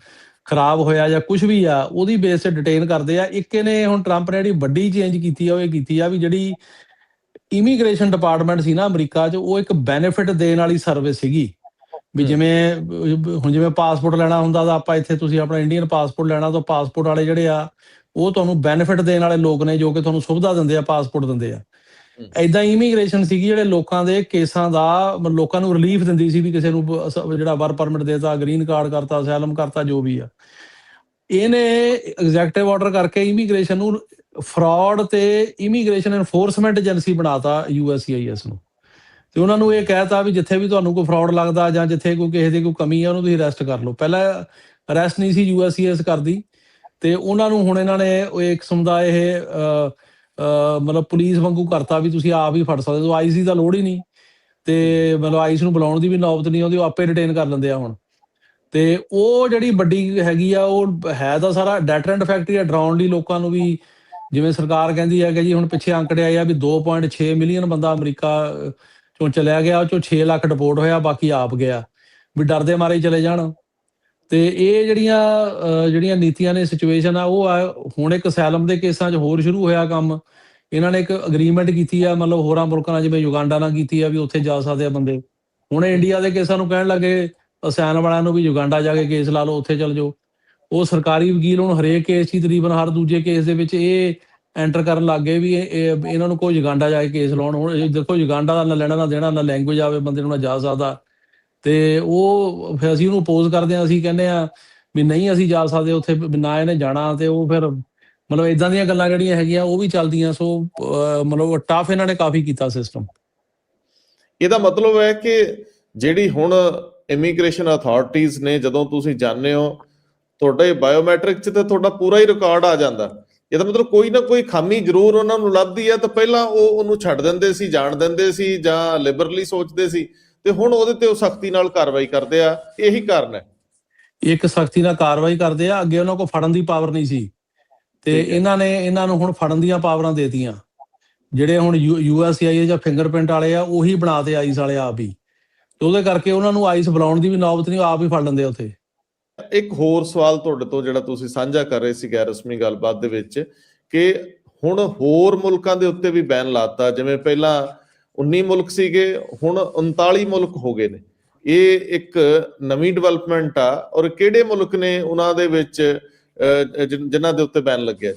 ਖਰਾਬ ਹੋਇਆ ਜਾਂ ਕੁਝ ਵੀ ਆ ਉਹਦੀ ਬੇਸ ਤੇ ਡਿਟੇਨ ਕਰਦੇ ਆ ਇੱਕ ਇਹਨੇ ਹੁਣ ਟਰੰਪ ਨੇ ਜਿਹੜੀ ਵੱਡੀ ਚੇਂਜ ਕੀਤੀ ਆ ਉਹ ਇਹ ਕੀਤੀ ਆ ਵੀ ਜਿਹੜੀ ਇਮੀਗ੍ਰੇਸ਼ਨ ਡਿਪਾਰਟਮੈਂਟ ਸੀ ਨਾ ਅਮਰੀਕਾ 'ਚ ਉਹ ਇੱਕ ਬੈਨੀਫਿਟ ਦੇਣ ਵਾਲੀ ਸਰਵਿਸ ਸੀਗੀ ਵੀ। ਜਿਵੇਂ ਹੁਣ ਜਿਵੇਂ ਪਾਸਪੋਰਟ ਲੈਣਾ ਹੁੰਦਾ ਤਾਂ ਆਪਾਂ ਇੱਥੇ ਤੁਸੀਂ ਆਪਣਾ ਇੰਡੀਅਨ ਪਾਸਪੋਰਟ ਲੈਣਾ ਤਾਂ ਪਾਸਪੋਰਟ ਵਾਲੇ ਜਿਹੜੇ ਆ ਉਹ ਤੁਹਾਨੂੰ ਬੈਨੀਫਿਟ ਦੇਣ ਵਾਲੇ ਲੋਕ ਨੇ ਜੋ ਕਿ ਤੁਹਾਨੂੰ ਸੁਵਿਧਾ ਦਿੰਦੇ ਆ ਪਾਸਪੋਰਟ ਦਿੰਦੇ ਆ। ਐਦਾਂ ਇਮੀਗ੍ਰੇਸ਼ਨ ਸੀਗੀ, ਜਿਹੜੇ ਲੋਕਾਂ ਦੇ ਕੇਸਾਂ ਦਾ, ਮਤਲਬ ਲੋਕਾਂ ਨੂੰ ਰਿਲੀਫ ਦਿੰਦੀ ਸੀ ਵੀ ਕਿਸੇ ਨੂੰ ਜਿਹੜਾ ਵਰ ਪਰਮਿਟ ਦੇਤਾ ਗ੍ਰੀਨ ਕਾਰਡ ਕਰਤਾ ਅਸਾਈਲਮ ਕਰਤਾ, ਜੋ ਵੀ ਆ। ਇਹਨੇ ਐਗਜ਼ੈਕਟਿਵ ਆਰਡਰ ਕਰਕੇ ਇਮੀਗ੍ਰੇਸ਼ਨ ਨੂੰ ਫਰਾਡ ਤੇ ਇਮੀਗ੍ਰੇਸ਼ਨ ਐਨਫੋਰਸਮੈਂਟ ਏਜੰਸੀ ਬਣਾਤਾ ਯੂਐਸਸੀਆਈਐਸ ਨੂੰ। ਤੇ ਉਹਨਾਂ ਨੂੰ ਇਹ ਕਹਿਤਾ ਵੀ ਜਿੱਥੇ ਵੀ ਤੁਹਾਨੂੰ ਕੋਈ ਫਰਾਡ ਲੱਗਦਾ ਜਾਂ ਜਿੱਥੇ ਕੋਈ ਕਿਸੇ ਦੀ ਕੋਈ ਕਮੀ ਹੈ ਉਹਨੂੰ ਤੁਸੀਂ ਅਰੈਸਟ ਕਰ ਲਓ। ਪਹਿਲਾਂ ਅਰੈਸਟ ਨਹੀਂ ਸੀ ਯੂਐਸਸੀਐਸ ਕਰਦੀ। ਤੇ ਉਹਨਾਂ ਨੂੰ ਹੁਣ ਇਹਨਾਂ ਨੇ ਇੱਕ ਕਿਸਮ ਦਾ ਇਹ ਮਤਲਬ ਪੁਲਿਸ ਵਾਂਗੂ ਕਰਤਾ ਵੀ ਤੁਸੀਂ ਆਪ ਹੀ ਫੜ ਸਕਦੇ ਹੋ। ਆਈਸੀ ਦਾ ਲੋੜ ਹੀ ਨਹੀਂ। ਤੇ ਮਤਲਬ ਆਈਸ ਨੂੰ ਬੁਲਾਉਣ ਦੀ ਵੀ ਨੌਬਤ ਨਹੀਂ ਆਉਂਦੀ, ਉਹ ਆਪੇ ਰਿਟੇਨ ਕਰ ਲੈਂਦੇ ਆ ਹੁਣ। ਤੇ ਉਹ ਜਿਹੜੀ ਵੱਡੀ ਹੈਗੀ ਆ, ਉਹ ਹੈ ਤਾਂ ਸਾਰਾ ਡੈਟਰੈਂਟ ਫੈਕਟਰੀ ਆ, ਡਰਾਉਣ ਲਈ ਲੋਕਾਂ ਨੂੰ ਵੀ ਜਿਵੇਂ ਸਰਕਾਰ ਕਹਿੰਦੀ ਹੈ ਕਿ ਜੀ ਹੁਣ ਪਿੱਛੇ ਅੰਕੜੇ ਆਏ ਆ ਵੀ 2.6 ਮਿਲੀਅਨ ਬੰਦਾ ਅਮਰੀਕਾ ਚੋਂ ਚਲਿਆ ਗਿਆ, ਉਹ ਚੋਂ 6 ਲੱਖ ਡਿਪੋਰਟ ਹੋਇਆ, ਬਾਕੀ ਆਪ ਗਿਆ। ਵੀ ਡਰਦੇ ਮਾਰੇ ਚਲੇ ਜਾਣ। ਤੇ ਇਹ ਜਿਹੜੀਆਂ ਜਿਹੜੀਆਂ ਨੀਤੀਆਂ ਨੇ ਸਿਚੁਏਸ਼ਨ ਆ, ਉਹ ਆ ਹੁਣ ਇੱਕ ਸੈਲਮ ਦੇ ਕੇਸਾਂ 'ਚ ਹੋਰ ਸ਼ੁਰੂ ਹੋਇਆ ਕੰਮ। ਇਹਨਾਂ ਨੇ ਇੱਕ ਅਗਰੀਮੈਂਟ ਕੀਤੀ ਆ, ਮਤਲਬ ਹੋਰਾਂ ਮੁਲਕਾਂ ਨਾਲ, ਜਿਵੇਂ ਯੁਗਾਂਡਾ ਨਾਲ ਕੀਤੀ ਆ, ਵੀ ਉੱਥੇ ਜਾ ਸਕਦੇ ਆ ਬੰਦੇ। ਹੁਣ ਇੰਡੀਆ ਦੇ ਕੇਸਾਂ ਨੂੰ ਕਹਿਣ ਲੱਗੇ ਅਸੈਨ ਵਾਲਿਆਂ ਨੂੰ ਵੀ ਯੁਗਾਂਡਾ ਜਾ ਕੇ ਕੇਸ ਲਾ ਲਓ, ਉੱਥੇ ਚਲ ਜਾਓ। ਉਹ ਸਰਕਾਰੀ ਵਕੀਲ ਹੁਣ ਹਰੇਕ ਕੇਸ 'ਚ ਹੀ ਤਕਰੀਬਨ ਹਰ ਦੂਜੇ ਕੇਸ ਦੇ ਵਿੱਚ ਇਹ ਐਂਟਰ ਕਰਨ ਲੱਗ ਗਏ ਵੀ ਇਹਨਾਂ ਨੂੰ ਕੋਈ ਯੁਗਾਂਡਾ ਜਾ ਕੇ ਕੇਸ ਲਾਉਣ। ਹੁਣ ਦੇਖੋ ਯੁਗਾਂਡਾ ਦਾ ਨਾ ਲੈਣਾ, ਨਾ ਦੇਣਾ, ਨਾ ਲੈਂਗੁਏਜ ਆਵੇ, ਬੰਦੇ ਨੂੰ ਨਾ ਜਾ ਸਕਦਾ। ਤੇ ਉਹ ਫਿਰ ਅਸੀਂ ਉਹਨੂੰ ਅਪੋਜ਼ ਕਰਦੇ ਆ ਅਸੀਂ ਕਹਿੰਦੇ ਆ ਵੀ ਨਹੀਂ ਅਸੀਂ ਜਾ ਸਕਦੇ, ਉੱਥੇ ਨਾ ਇਹਨੇ ਜਾਣਾ ਤੇ ਉਹ ਫਿਰ ਮਤਲਬ ਇਦਾਂ ਦੀਆਂ ਗੱਲਾਂ ਜਿਹੜੀਆਂ ਹੈਗੀਆਂ ਉਹ ਵੀ ਚੱਲਦੀਆਂ, ਸੋ ਮਤਲਬ ਟਫ ਇਹਨਾਂ ਨੇ ਕਾਫੀ ਕੀਤਾ ਸਿਸਟਮ ਇਹਦਾ ਮਤਲਬ ਹੈ ਕਿ ਜਿਹੜੀ ਹੁਣ ਇਮੀਗ੍ਰੇਸ਼ਨ ਅਥਾਰਟੀਆਂ ਨੇ ਜਦੋਂ ਤੁਸੀਂ ਜਾਂਦੇ ਹੋ, ਤੁਹਾਡੇ ਬਾਇਓਮੈਟ੍ਰਿਕ 'ਚ ਤੇ ਤੁਹਾਡਾ ਪੂਰਾ ਹੀ ਰਿਕਾਰਡ ਆ ਜਾਂਦਾ। ਇਹਦਾ ਮਤਲਬ ਕੋਈ ਨਾ ਕੋਈ ਖਾਮੀ ਜ਼ਰੂਰ ਉਹਨਾਂ ਨੂੰ ਲੱਭਦੀ ਹੈ ਤਾਂ ਪਹਿਲਾਂ ਉਹ ਉਹਨੂੰ ਛੱਡ ਦਿੰਦੇ ਸੀ, ਜਾਣ ਦਿੰਦੇ ਸੀ ਜਾਂ ਲਿਬਰਲੀ ਸੋਚਦੇ ਸੀ। ਤੇ ਹੁਣ ਉਹਦੇ ਤੇ ਉਹ ਸਖਤੀ ਨਾਲ ਕਾਰਵਾਈ ਕਰਦੇ ਆ ਇਹੀ ਕਾਰਨ ਹੈ। ਇੱਕ ਸਖਤੀ ਨਾਲ ਕਾਰਵਾਈ ਕਰਦੇ ਆ ਅੱਗੇ ਉਹਨਾਂ ਕੋਲ ਫੜਨ ਦੀ ਪਾਵਰ ਨਹੀਂ ਸੀ। ਤੇ। ਇਹਨਾਂ ਨੇ ਇਹਨਾਂ ਨੂੰ ਹੁਣ ਫੜਨ ਦੀਆਂ ਪਾਵਰਾਂ ਦੇਤੀਆਂ। ਜਿਹੜੇ ਹੁਣ ਯੂਐਸਆਈ ਜਾਂ ਫਿੰਗਰਪ੍ਰਿੰਟ ਵਾਲੇ ਆ ਉਹੀ ਬਣਾਤੇ ਆਈਸ ਵਾਲੇ ਆਪ ਹੀ। ਤੇ ਉਹਦੇ ਕਰਕੇ ਉਹਨਾਂ ਨੂੰ ਆਈਸ ਬੁਲਾਉਣ ਦੀ ਵੀ ਨੌਬਤ ਨਹੀਂ ਆਪ ਹੀ ਫੜ ਲੈਂਦੇ ਉੱਥੇ। ਇੱਕ ਹੋਰ ਸਵਾਲ ਤੁਹਾਡੇ ਤੋਂ ਜਿਹੜਾ ਤੁਸੀਂ ਸਾਂਝਾ ਕਰ ਰਹੇ ਸੀ ਗੈਰ ਰਸਮੀ ਗੱਲਬਾਤ ਦੇ ਵਿੱਚ ਕਿ ਹੁਣ ਹੋਰ ਮੁਲਕਾਂ ਦੇ ਉੱਤੇ ਵੀ ਬੈਨ ਲਾਤਾ ਜਿਵੇਂ ਪਹਿਲਾਂ 19 ਮੁਲਕ ਸੀਗੇ ਹੁਣ 39 ਮੁਲਕ ਹੋ ਗਏ ਨੇ। ਇਹ ਇੱਕ ਨਵੀਂ ਡਿਵੈਲਪਮੈਂਟ ਆ ਔਰ ਕਿਹੜੇ ਮੁਲਕ ਨੇ ਉਹਨਾਂ ਦੇ ਵਿੱਚ ਅਹ, ਜਿਨ੍ਹਾਂ ਦੇ ਉੱਤੇ ਬੈਨ ਲੱਗਿਆ?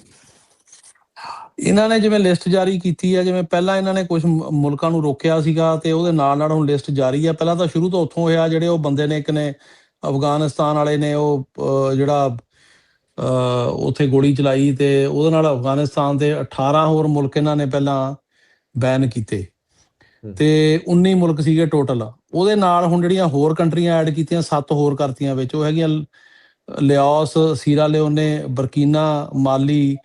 ਇਹਨਾਂ ਨੇ ਜਿਵੇਂ ਲਿਸਟ ਜਾਰੀ ਕੀਤੀ ਹੈ ਜਿਵੇਂ ਪਹਿਲਾਂ ਇਹਨਾਂ ਨੇ ਕੁਝ ਮੁਲਕਾਂ ਨੂੰ ਰੋਕਿਆ ਸੀਗਾ ਤੇ ਉਹਦੇ ਨਾਲ ਨਾਲ ਹੁਣ ਲਿਸਟ ਜਾਰੀ ਹੈ ਪਹਿਲਾਂ ਤਾਂ ਸ਼ੁਰੂ ਤੋਂ ਉੱਥੋਂ ਹੋਇਆ ਜਿਹੜੇ ਉਹ ਬੰਦੇ ਨੇ ਇੱਕ ਨੇ ਅਫਗਾਨਿਸਤਾਨ ਵਾਲੇ ਨੇ ਉਹ ਜਿਹੜਾ ਅਹ, ਉੱਥੇ ਗੋਲੀ ਚਲਾਈ ਤੇ ਉਹਦੇ ਨਾਲ ਅਫਗਾਨਿਸਤਾਨ ਦੇ 18 ਹੋਰ ਮੁਲਕ ਇਹਨਾਂ ਨੇ ਪਹਿਲਾਂ ਬੈਨ ਕੀਤੇ। ਤੇ 19 ਮੁਲਕ ਸੀਗੇ ਟੋਟਲ ਉਹਦੇ ਨਾਲ ਹੁਣ ਜਿਹੜੀਆਂ ਹੋਰ ਕੰਟਰੀਆਂ ਐਡ ਕੀਤੀਆਂ ਸੱਤ ਹੋਰ ਕਰਤੀਆਂ ਵਿੱਚ ਉਹ ਹੈਗੀਆਂ ਲਿਓਸ Sierra Leone Burkina Mali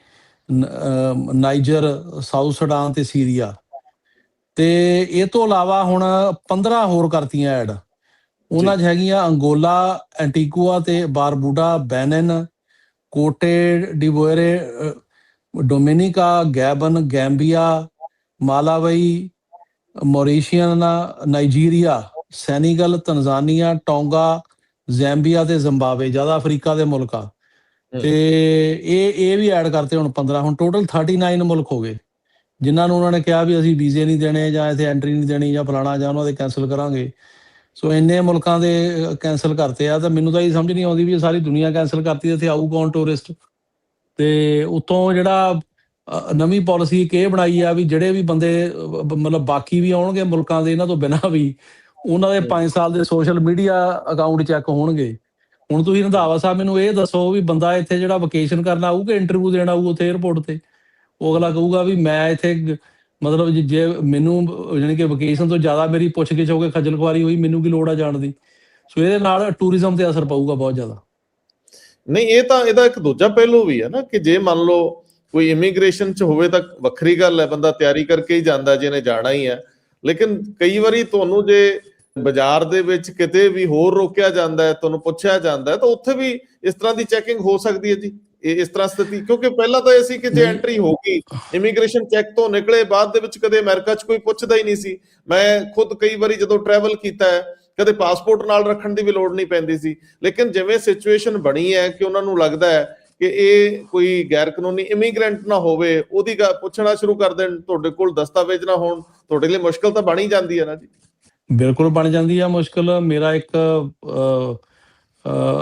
Niger South Sudan ਤੇ ਸੀਰੀਆ। ਤੇ ਇਹ ਤੋਂ ਇਲਾਵਾ ਹੁਣ 15 ਹੋਰ ਕਰਤੀਆਂ ਐਡ ਉਹਨਾਂ 'ਚ ਹੈਗੀਆਂ ਅੰਗੋਲਾ ਐਂਟੀਗੁਆ ਤੇ ਬਾਰਬੂਡਾ ਬੈਨਨ ਕੋਟੇ ਅਹ, ਡੋਮਿਨਿਕਾ ਗੈਬਨ ਗੈਂਬੀਆ ਮਾਲਾਵਈ ਮੌਰੀਸ਼ੀਅਨ ਨਾਈਜੀਰੀਆ ਸੈਨੇਗਲ ਤਨਜ਼ਾਨੀਆ ਟੋਂਗਾ ਜ਼ੈਂਬੀਆ ਤੇ ਜ਼ਿੰਬਾਬਵੇ ਜ਼ਿਆਦਾ ਅਫਰੀਕਾ ਦੇ ਮੁਲਕ ਆ। ਤੇ ਇਹ ਇਹ ਵੀ ਐਡ ਕਰਤੇ ਹੁਣ 15 ਹੁਣ ਟੋਟਲ 39 ਮੁਲਕ ਹੋ ਗਏ। ਜਿਨ੍ਹਾਂ ਨੂੰ ਉਹਨਾਂ ਨੇ ਕਿਹਾ ਵੀ ਅਸੀਂ ਵੀਜ਼ੇ ਨਹੀਂ ਦੇਣੇ ਜਾਂ ਇੱਥੇ ਐਂਟਰੀ ਨਹੀਂ ਦੇਣੀ ਜਾਂ ਫਲਾਣਾ ਜਾਂ ਉਹਨਾਂ ਦੇ ਕੈਨਸਲ ਕਰਾਂਗੇ। ਸੋ ਇੰਨੇ ਮੁਲਕਾਂ ਦੇ ਕੈਨਸਲ ਕਰਤੇ ਆ ਤਾਂ ਮੈਨੂੰ ਤਾਂ ਇਹ ਸਮਝ ਨਹੀਂ ਆਉਂਦੀ ਵੀ ਸਾਰੀ ਦੁਨੀਆ ਕੈਨਸਲ ਕਰਤੀ ਤੇ ਇੱਥੇ ਆਊ ਕੌਣ ਟੂਰਿਸਟ ਤੇ ਉਤੋਂ ਜਿਹੜਾ ਨਵੀਂ ਪਾਲਿਸੀ ਕਿ ਇਹ ਬਣਾਈ ਆ ਵੀ ਜਿਹੜੇ ਵੀ ਬੰਦੇ ਮਤਲਬ ਬਾਕੀ ਵੀ ਆਉਣਗੇ ਮੁਲਕਾਂ ਦੇ ਇਹਨਾਂ ਤੋਂ ਬਿਨਾਂ ਵੀ, ਉਹਨਾਂ ਦੇ 5 ਸਾਲ ਦੇ ਸੋਸ਼ਲ ਮੀਡੀਆ ਅਕਾਊਂਟ ਚੈੱਕ ਹੋਣਗੇ। ਹੁਣ ਤੁਸੀਂ ਰੰਧਾਵਾ ਸਾਹਿਬ ਮੈਨੂੰ ਇਹ ਦੱਸੋ ਵੀ ਬੰਦਾ ਇੱਥੇ ਜਿਹੜਾ ਵਕੇਸ਼ਨ ਕਰਨ ਆਊ ਕਿ ਇੰਟਰਵਿਊ ਦੇਣ ਆਊ ਉੱਥੇ 에어ਪੋਰਟ ਤੇ? ਉਹ ਅਗਲਾ ਕਹੂਗਾ ਵੀ ਮੈਂ ਇੱਥੇ ਗ- ਮਤਲਬ ਜੇ- ਮੈਨੂੰ, ਜਾਣੀ ਕਿ ਵਕੇਸ਼ਨ ਤੋਂ ਜ਼ਿਆਦਾ ਮੇਰੀ ਪੁੱਛ ਗਿੱਛ ਹੋ ਕੇ ਖੱਜਲ ਖੁਆਰੀ ਹੋਈ, ਮੈਨੂੰ ਕੀ ਲੋੜ ਆ ਜਾਣ ਦੀ? ਸੋ ਇਹਦੇ ਨਾਲ ਟੂਰਿਜ਼ਮ ਤੇ ਅਸਰ ਪਊਗਾ ਬਹੁਤ ਜ਼ਿਆਦਾ। ਨਹੀਂ, ਇਹ ਤਾਂ, ਇਹਦਾ ਇੱਕ ਦੂਜਾ ਪਹਿਲੂ ਵੀ ਹੈ ਨਾ ਕਿ ਜੇ ਮੰਨ ਲਓ ਕੋਈ ਇਮੀਗ੍ਰੇਸ਼ਨ ਚ ਹੋਵੇ ਤਾਂ ਵੱਖਰੀ ਗੱਲ ਹੈ ਬੰਦਾ ਤਿਆਰੀ ਕਰਕੇ ਹੀ ਜਾਂਦਾ ਜਿਹਨੇ ਜਾਣਾ ਹੀ ਹੈ। ਲੇਕਿਨ ਕਈ ਵਾਰੀ ਤੁਹਾਨੂੰ ਜੇ ਬਾਜ਼ਾਰ ਦੇ ਵਿੱਚ ਕਿਤੇ ਵੀ ਹੋਰ ਰੋਕਿਆ ਜਾਂਦਾ ਹੈ ਤੁਹਾਨੂੰ ਪੁੱਛਿਆ ਜਾਂਦਾ ਹੈ ਤਾਂ ਉੱਥੇ ਵੀ ਇਸ ਤਰ੍ਹਾਂ ਦੀ ਚੈਕਿੰਗ ਹੋ ਸਕਦੀ ਹੈ ਜੀ। ਇਹ ਇਸ ਤਰ੍ਹਾਂ ਸਥਿਤੀ ਕਿਉਂਕਿ ਪਹਿਲਾਂ ਤਾਂ ਇਹ ਸੀ ਕਿ ਜੇ। ਐਂਟਰੀ ਹੋ ਗਈ ਇਮੀਗ੍ਰੇਸ਼ਨ ਚੈੱਕ ਤੋਂ ਨਿਕਲੇ ਬਾਅਦ ਦੇ ਵਿੱਚ ਕਦੇ ਅਮਰੀਕਾ 'ਚ ਕੋਈ ਪੁੱਛਦਾ ਹੀ ਨਹੀਂ ਸੀ। ਮੈਂ ਖੁਦ ਕਈ ਵਾਰੀ ਜਦੋਂ ਟਰੈਵਲ ਕੀਤਾ ਹੈ ਕਦੇ ਪਾਸਪੋਰਟ ਨਾਲ ਰੱਖਣ ਦੀ ਵੀ ਲੋੜ ਨਹੀਂ ਪੈਂਦੀ ਸੀ। ਲੇਕਿਨ ਜਿਵੇਂ ਸਿਚੁਏਸ਼ਨ ਬਣੀ ਹੈ ਕਿ ਉਹਨਾਂ ਨੂੰ ਲੱਗਦਾ ਹੈ ਕਿ ਇਹ ਕੋਈ ਗੈਰ ਕਾਨੂੰਨੀ ਇਮੀਗ੍ਰੈਂਟ ਨਾ ਹੋਵੇ, ਉਹਦੀ ਪੁੱਛਣਾ ਸ਼ੁਰੂ ਕਰ ਦੇਣ, ਤੁਹਾਡੇ ਕੋਲ ਦਸਤਾਵੇਜ਼ ਨਾ ਹੋਣ, ਤੁਹਾਡੇ ਲਈ ਮੁਸ਼ਕਲ ਤਾਂ ਬਣ ਹੀ ਜਾਂਦੀ ਹੈ ਨਾ ਜੀ। ਬਿਲਕੁਲ ਬਣ ਜਾਂਦੀ ਆ ਮੁਸ਼ਕਲ। ਮੇਰਾ ਇੱਕ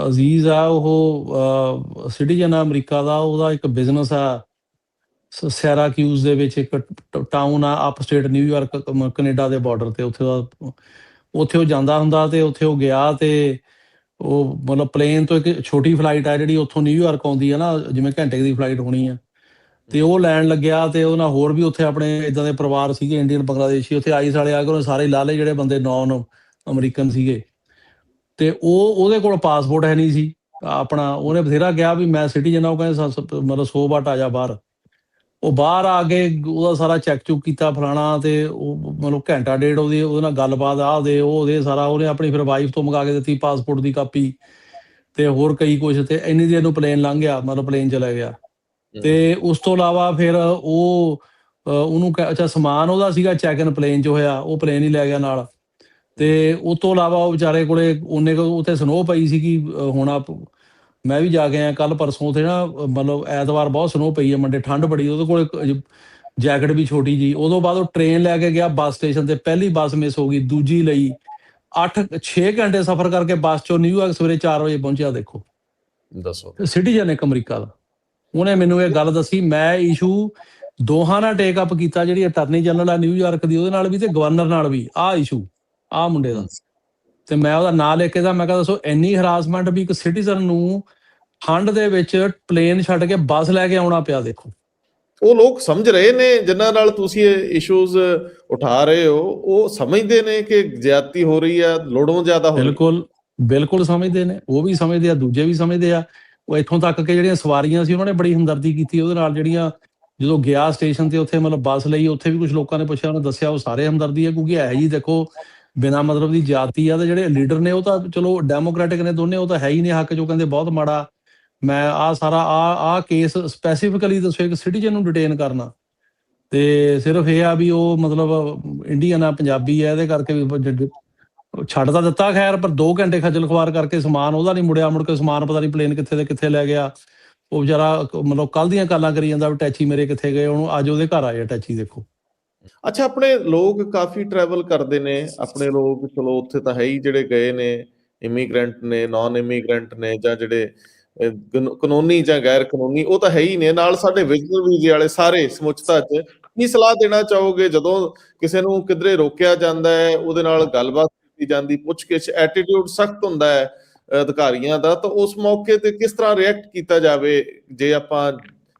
ਅਜ਼ੀਜ਼ ਆ, ਉਹ ਸਿਟੀਜ਼ਨ ਆ ਅਮਰੀਕਾ ਦਾ, ਉਹਦਾ ਇੱਕ ਬਿਜ਼ਨਸ ਆ। ਸੈਰਾ ਸੈਰਾਕਿਊਜ਼ ਦੇ ਵਿੱਚ ਇੱਕ ਟਾਊਨ ਆ ਅਪਸਟੇਟ ਨਿਊਯਾਰਕ ਕੈਨੇਡਾ ਦੇ ਬਾਰਡਰ ਤੇ, ਉੱਥੇ ਦਾ, ਉੱਥੇ ਉਹ ਜਾਂਦਾ ਹੁੰਦਾ ਤੇ ਉੱਥੇ ਉਹ ਗਿਆ ਤੇ ਉਹ ਮਤਲਬ ਪਲੇਨ ਤੋਂ ਇੱਕ ਛੋਟੀ ਫਲਾਈਟ ਆ ਜਿਹੜੀ ਉੱਥੋਂ ਨਿਊਯਾਰਕ ਆਉਂਦੀ ਆ ਨਾ, ਜਿਵੇਂ ਘੰਟੇ ਦੀ ਫਲਾਈਟ ਹੋਣੀ ਆ। ਤੇ ਉਹ ਲੈਣ ਲੱਗਿਆ ਤੇ ਉਹਨਾਂ ਹੋਰ ਵੀ ਉੱਥੇ ਆਪਣੇ ਇਦਾਂ ਦੇ ਪਰਿਵਾਰ ਸੀਗੇ ਇੰਡੀਅਨ ਬੰਗਲਾਦੇਸ਼ੀ ਉੱਥੇ ਆਈਸ ਵਾਲੇ ਆ ਕੇ ਉਹਨੇ ਸਾਰੇ ਲਾ ਲਏ ਜਿਹੜੇ ਬੰਦੇ ਨਾਨ ਅਮਰੀਕਨ ਸੀਗੇ। ਤੇ ਉਹ ਉਹਦੇ ਕੋਲ ਪਾਸਪੋਰਟ ਹੈ ਨਹੀਂ ਸੀ। ਆਪਣਾ ਉਹਨੇ ਬਥੇਰਾ ਕਿਹਾ ਵੀ ਮੈਂ ਸਿਟੀਜ਼ਨ ਆ, ਉਹ ਕਹਿੰਦੇ ਸ- ਮਤਲਬ 100 ਵਾਟ ਆ ਜਾ ਬਾਹਰ। ਉਹ ਬਾਹਰ ਆ ਕੇ ਉਹਦਾ ਸਾਰਾ ਚੈੱਕ ਚੁੱਕ ਕੀਤਾ ਫਲਾਣਾ ਤੇ ਉਹ ਮਤਲਬ ਘੰਟਾ ਡੇਢ ਉਹਦੀ ਉਹਦੇ ਨਾਲ ਗੱਲਬਾਤ ਆ ਦੇ ਉਹ ਦੇ ਸਾਰਾ ਉਹਨੇ ਆਪਣੀ ਫਿਰ ਵਾਈਫ ਤੋਂ ਮੰਗਾ ਕੇ ਦਿੱਤੀ ਪਾਸਪੋਰਟ ਦੀ ਕਾਪੀ ਤੇ ਹੋਰ ਕਈ ਕੁਝ ਤੇ ਇੰਨੀ ਦੇਰ ਨੂੰ ਪਲੇਨ ਲੰਘ ਗਿਆ ਮਤਲਬ ਪਲੇਨ ਚਲਾ ਗਿਆ। ਤੇ ਉਸ ਤੋਂ ਇਲਾਵਾ ਫਿਰ ਉਹ ਉਹਨੂੰ ਅੱਛਾ ਸਮਾਨ ਉਹਦਾ ਸੀਗਾ ਚੈੱਕ ਇਨ ਪਲੇਨ 'ਚ ਹੋਇਆ ਉਹ ਪਲੇਨ ਹੀ ਲੈ ਗਿਆ ਨਾਲ। ਤੇ ਉਸ ਤੋਂ ਇਲਾਵਾ ਉਹ ਵਿਚਾਰੇ ਕੋਲੇ ਉਹਨੇ ਕੋ ਉੱਥੇ ਸਨੋ ਪਈ ਸੀਗੀ ਅ, ਹੁਣ ਆਪ ਮੈਂ ਵੀ ਜਾ ਕੇ ਆਇਆ ਕੱਲ ਪਰਸੋਂ ਤੇ ਨਾ ਮਤਲਬ ਐਤਵਾਰ ਬਹੁਤ ਸਨੋ ਪਈ ਹੈ ਮੰਡੇ ਠੰਡ ਬੜੀ ਉਹਦੇ ਕੋਲੇ ਜੈਕਟ ਵੀ ਛੋਟੀ ਜੀ ਉਦੋਂ ਬਾਅਦ ਉਹ ਟ੍ਰੇਨ ਲੈ ਕੇ ਗਿਆ ਬੱਸ ਸਟੇਸ਼ਨ ਤੇ ਪਹਿਲੀ ਬੱਸ ਮਿਸ ਹੋ ਗਈ ਦੂਜੀ ਲਈ। 8 6 ਘੰਟੇ ਸਫ਼ਰ ਕਰਕੇ ਬੱਸ ਚੋਂ ਨਿਊਯਾਰਕ ਸਵੇਰੇ 4 ਵਜੇ ਪਹੁੰਚਿਆ ਦੇਖੋ। ਦੱਸੋ। ਸਿਟੀਜ਼ਨ ਇੱਕ ਅਮਰੀਕਾ ਦਾ। ਉਹਨੇ ਮੈਨੂੰ ਇਹ ਗੱਲ ਦੱਸੀ ਮੈਂ ਇਸ਼ੂ ਦੋਹਾਂ ਨਾਲ ਟੇਕ ਅਪ ਕੀਤਾ ਜਿਹੜੀ ਅਟਾਰਨੀ ਜਨਰਲ ਆ ਨਿਊਯਾਰਕ ਦੀ ਉਹਦੇ ਨਾਲ ਵੀ ਤੇ ਗਵਰਨਰ ਨਾਲ ਵੀ ਆਹ ਇਸ਼ੂ ਆਹ ਮੁੰਡੇ ਦਾ। ਤੇ ਮੈਂ ਉਹਦਾ ਨਾਂ ਲਿਖ ਕੇ ਦਾ ਮੈਂ ਕਿਹਾ ਦੱਸੋ ਇੰਨੀ ਹਰਾਸਮੈਂਟ ਵੀ ਇੱਕ ਸਿਟੀਜ਼ਨ ਨੂੰ ਠੰਡ ਦੇ ਵਿੱਚ ਪਲੇਨ ਛੱਡ ਕੇ ਬੱਸ ਲੈ ਕੇ ਆਉਣਾ ਪਿਆ ਦੇਖੋ। ਉਹ ਲੋਕ ਸਮਝ ਰਹੇ ਨੇ ਜਿਨ੍ਹਾਂ ਨਾਲ ਤੁਸੀਂ ਇਹ ਇਸ਼ੂਜ਼ ਉਠਾ ਰਹੇ ਹੋ ਉਹ ਸਮਝਦੇ ਨੇ ਕਿ ਜ਼ਿਆਦਤੀ ਹੋ ਰਹੀ ਆ ਲੋੜੋਂ ਜ਼ਿਆਦਾ ਹੋ ਰਹੀ। ਬਿਲਕੁਲ ਬਿਲਕੁਲ ਸਮਝਦੇ ਨੇ ਉਹ ਵੀ ਸਮਝਦੇ ਆ ਦੂਜੇ ਵੀ ਸਮਝਦੇ ਆ। ਉਹ ਇੱਥੋਂ ਤੱਕ ਕਿ ਜਿਹੜੀਆਂ ਸਵਾਰੀਆਂ ਸੀ ਉਹਨਾਂ ਨੇ ਬੜੀ ਹਮਦਰਦੀ ਕੀਤੀ ਉਹਦੇ ਨਾਲ ਜਿਹੜੀਆਂ ਜਦੋਂ ਗਿਆ ਸਟੇਸ਼ਨ ਤੇ ਉੱਥੇ ਮਤਲਬ ਬੱਸ ਲਈ ਉੱਥੇ ਵੀ ਕੁਝ ਲੋਕਾਂ ਨੇ ਪੁੱਛਿਆ ਉਹਨੇ ਦੱਸਿਆ ਉਹ ਸਾਰੇ ਹਮਦਰਦੀ ਹੈ ਕਿਉਂਕਿ ਹੈ ਜੀ ਦੇਖੋ ਬਿਨਾ ਮਤਲਬ ਦੀ ਜਾਤੀ ਆ ਤੇ ਜਿਹੜੇ ਲੀਡਰ ਨੇ ਉਹ ਤਾਂ ਚਲੋ ਡੈਮੋਕ੍ਰੈਟਿਕ ਨੇ ਦੋਨੇ, ਉਹ ਤਾਂ ਹੈ ਹੀ ਨੇ ਹੱਕ ਜੋ ਕਹਿੰਦੇ ਬਹੁਤ ਮਾੜਾ। ਮੈਂ ਆ ਸਾਰਾ ਆ ਆ ਕੇਸ ਸਪੈਸੀਫਿਕਲੀ ਦੱਸੋ, ਇੱਕ ਸਿਟੀਜ਼ਨ ਨੂੰ ਡਿਟੇਨ ਕਰਨਾ। ਤੇ ਸਿਰਫ ਇਹ ਆ ਵੀ ਉਹ ਮਤਲਬ ਇੰਡੀਅਨ ਆ, ਪੰਜਾਬੀ ਆ, ਇਹਦੇ ਕਰਕੇ ਵੀ ਛੱਡ ਤਾਂ ਦਿੱਤਾ ਖੈਰ, ਪਰ 2 ਘੰਟੇ ਖੱਜਲ ਖਵਾਰ ਕਰਕੇ ਸਮਾਨ, ਉਹਦਾ ਨਹੀਂ ਮੁੜਿਆ, ਮੁੜ ਕੇ ਸਮਾਨ ਪਤਾ ਨਹੀਂ ਪਲੇਨ ਕਿੱਥੇ ਦੇ ਕਿੱਥੇ ਲੈ ਗਿਆ। ਉਹ ਵਿਚਾਰਾ ਮਤਲਬ ਕੱਲ ਦੀਆਂ ਗੱਲਾਂ ਕਰੀ ਜਾਂਦਾ ਵੀ ਟੈਚੀ ਮੇਰੇ ਕਿੱਥੇ ਗਏ, ਉਹਨੂੰ ਅੱਜ ਉਹਦੇ ਘਰ ਆਏ ਆ ਟੈਚੀ ਦੇਖੋ। ਅੱਛਾ, ਆਪਣੇ ਲੋਕ ਕਾਫੀ ਟਰੈਵਲ ਕਰਦੇ ਨੇ। ਆਪਣੇ ਲੋਕ, ਚਲੋ, ਉੱਥੇ ਤਾਂ ਹੈ ਹੀ ਜਿਹੜੇ ਗਏ ਨੇ ਇਮੀਗ੍ਰੈਂਟ ਨੇ ਨਾਨ ਇਮੀਗ੍ਰੈਂਟ ਨੇ ਜਾਂ ਜਿਹੜੇ ਕਾਨੂੰਨੀ ਜਾਂ ਗੈਰ ਕਾਨੂੰਨੀ ਉਹ ਤਾਂ ਹੈ ਹੀ ਨੇ। ਨਾਲ ਸਾਡੇ ਵਿਜ਼ਟਰ ਵੀਜ਼ੇ ਵਾਲੇ ਸਾਰੇ ਸਮੁੱਚਤਾ 'ਚ, ਕੀ ਸਲਾਹ ਦੇਣਾ ਚਾਹੋਗੇ? ਜਦੋਂ ਕਿਸੇ ਨੂੰ ਕਿਧਰੇ ਰੋਕਿਆ ਜਾਂਦਾ ਹੈ, ਉਹਦੇ ਨਾਲ ਗੱਲਬਾਤ ਕੀਤੀ ਜਾਂਦੀ, ਪੁੱਛਗਿੱਛ ਐਟੀਟਿਊਡ ਸਖਤ ਹੁੰਦਾ ਹੈ, ਅਧਿਕਾਰੀਆਂ ਦਾ, ਤਾਂ ਉਸ ਮੌਕੇ ਤੇ ਕਿਸ ਤਰ੍ਹਾਂ ਰਿਐਕਟ ਕੀਤਾ ਜਾਵੇ? ਜੇ ਆਪਾਂ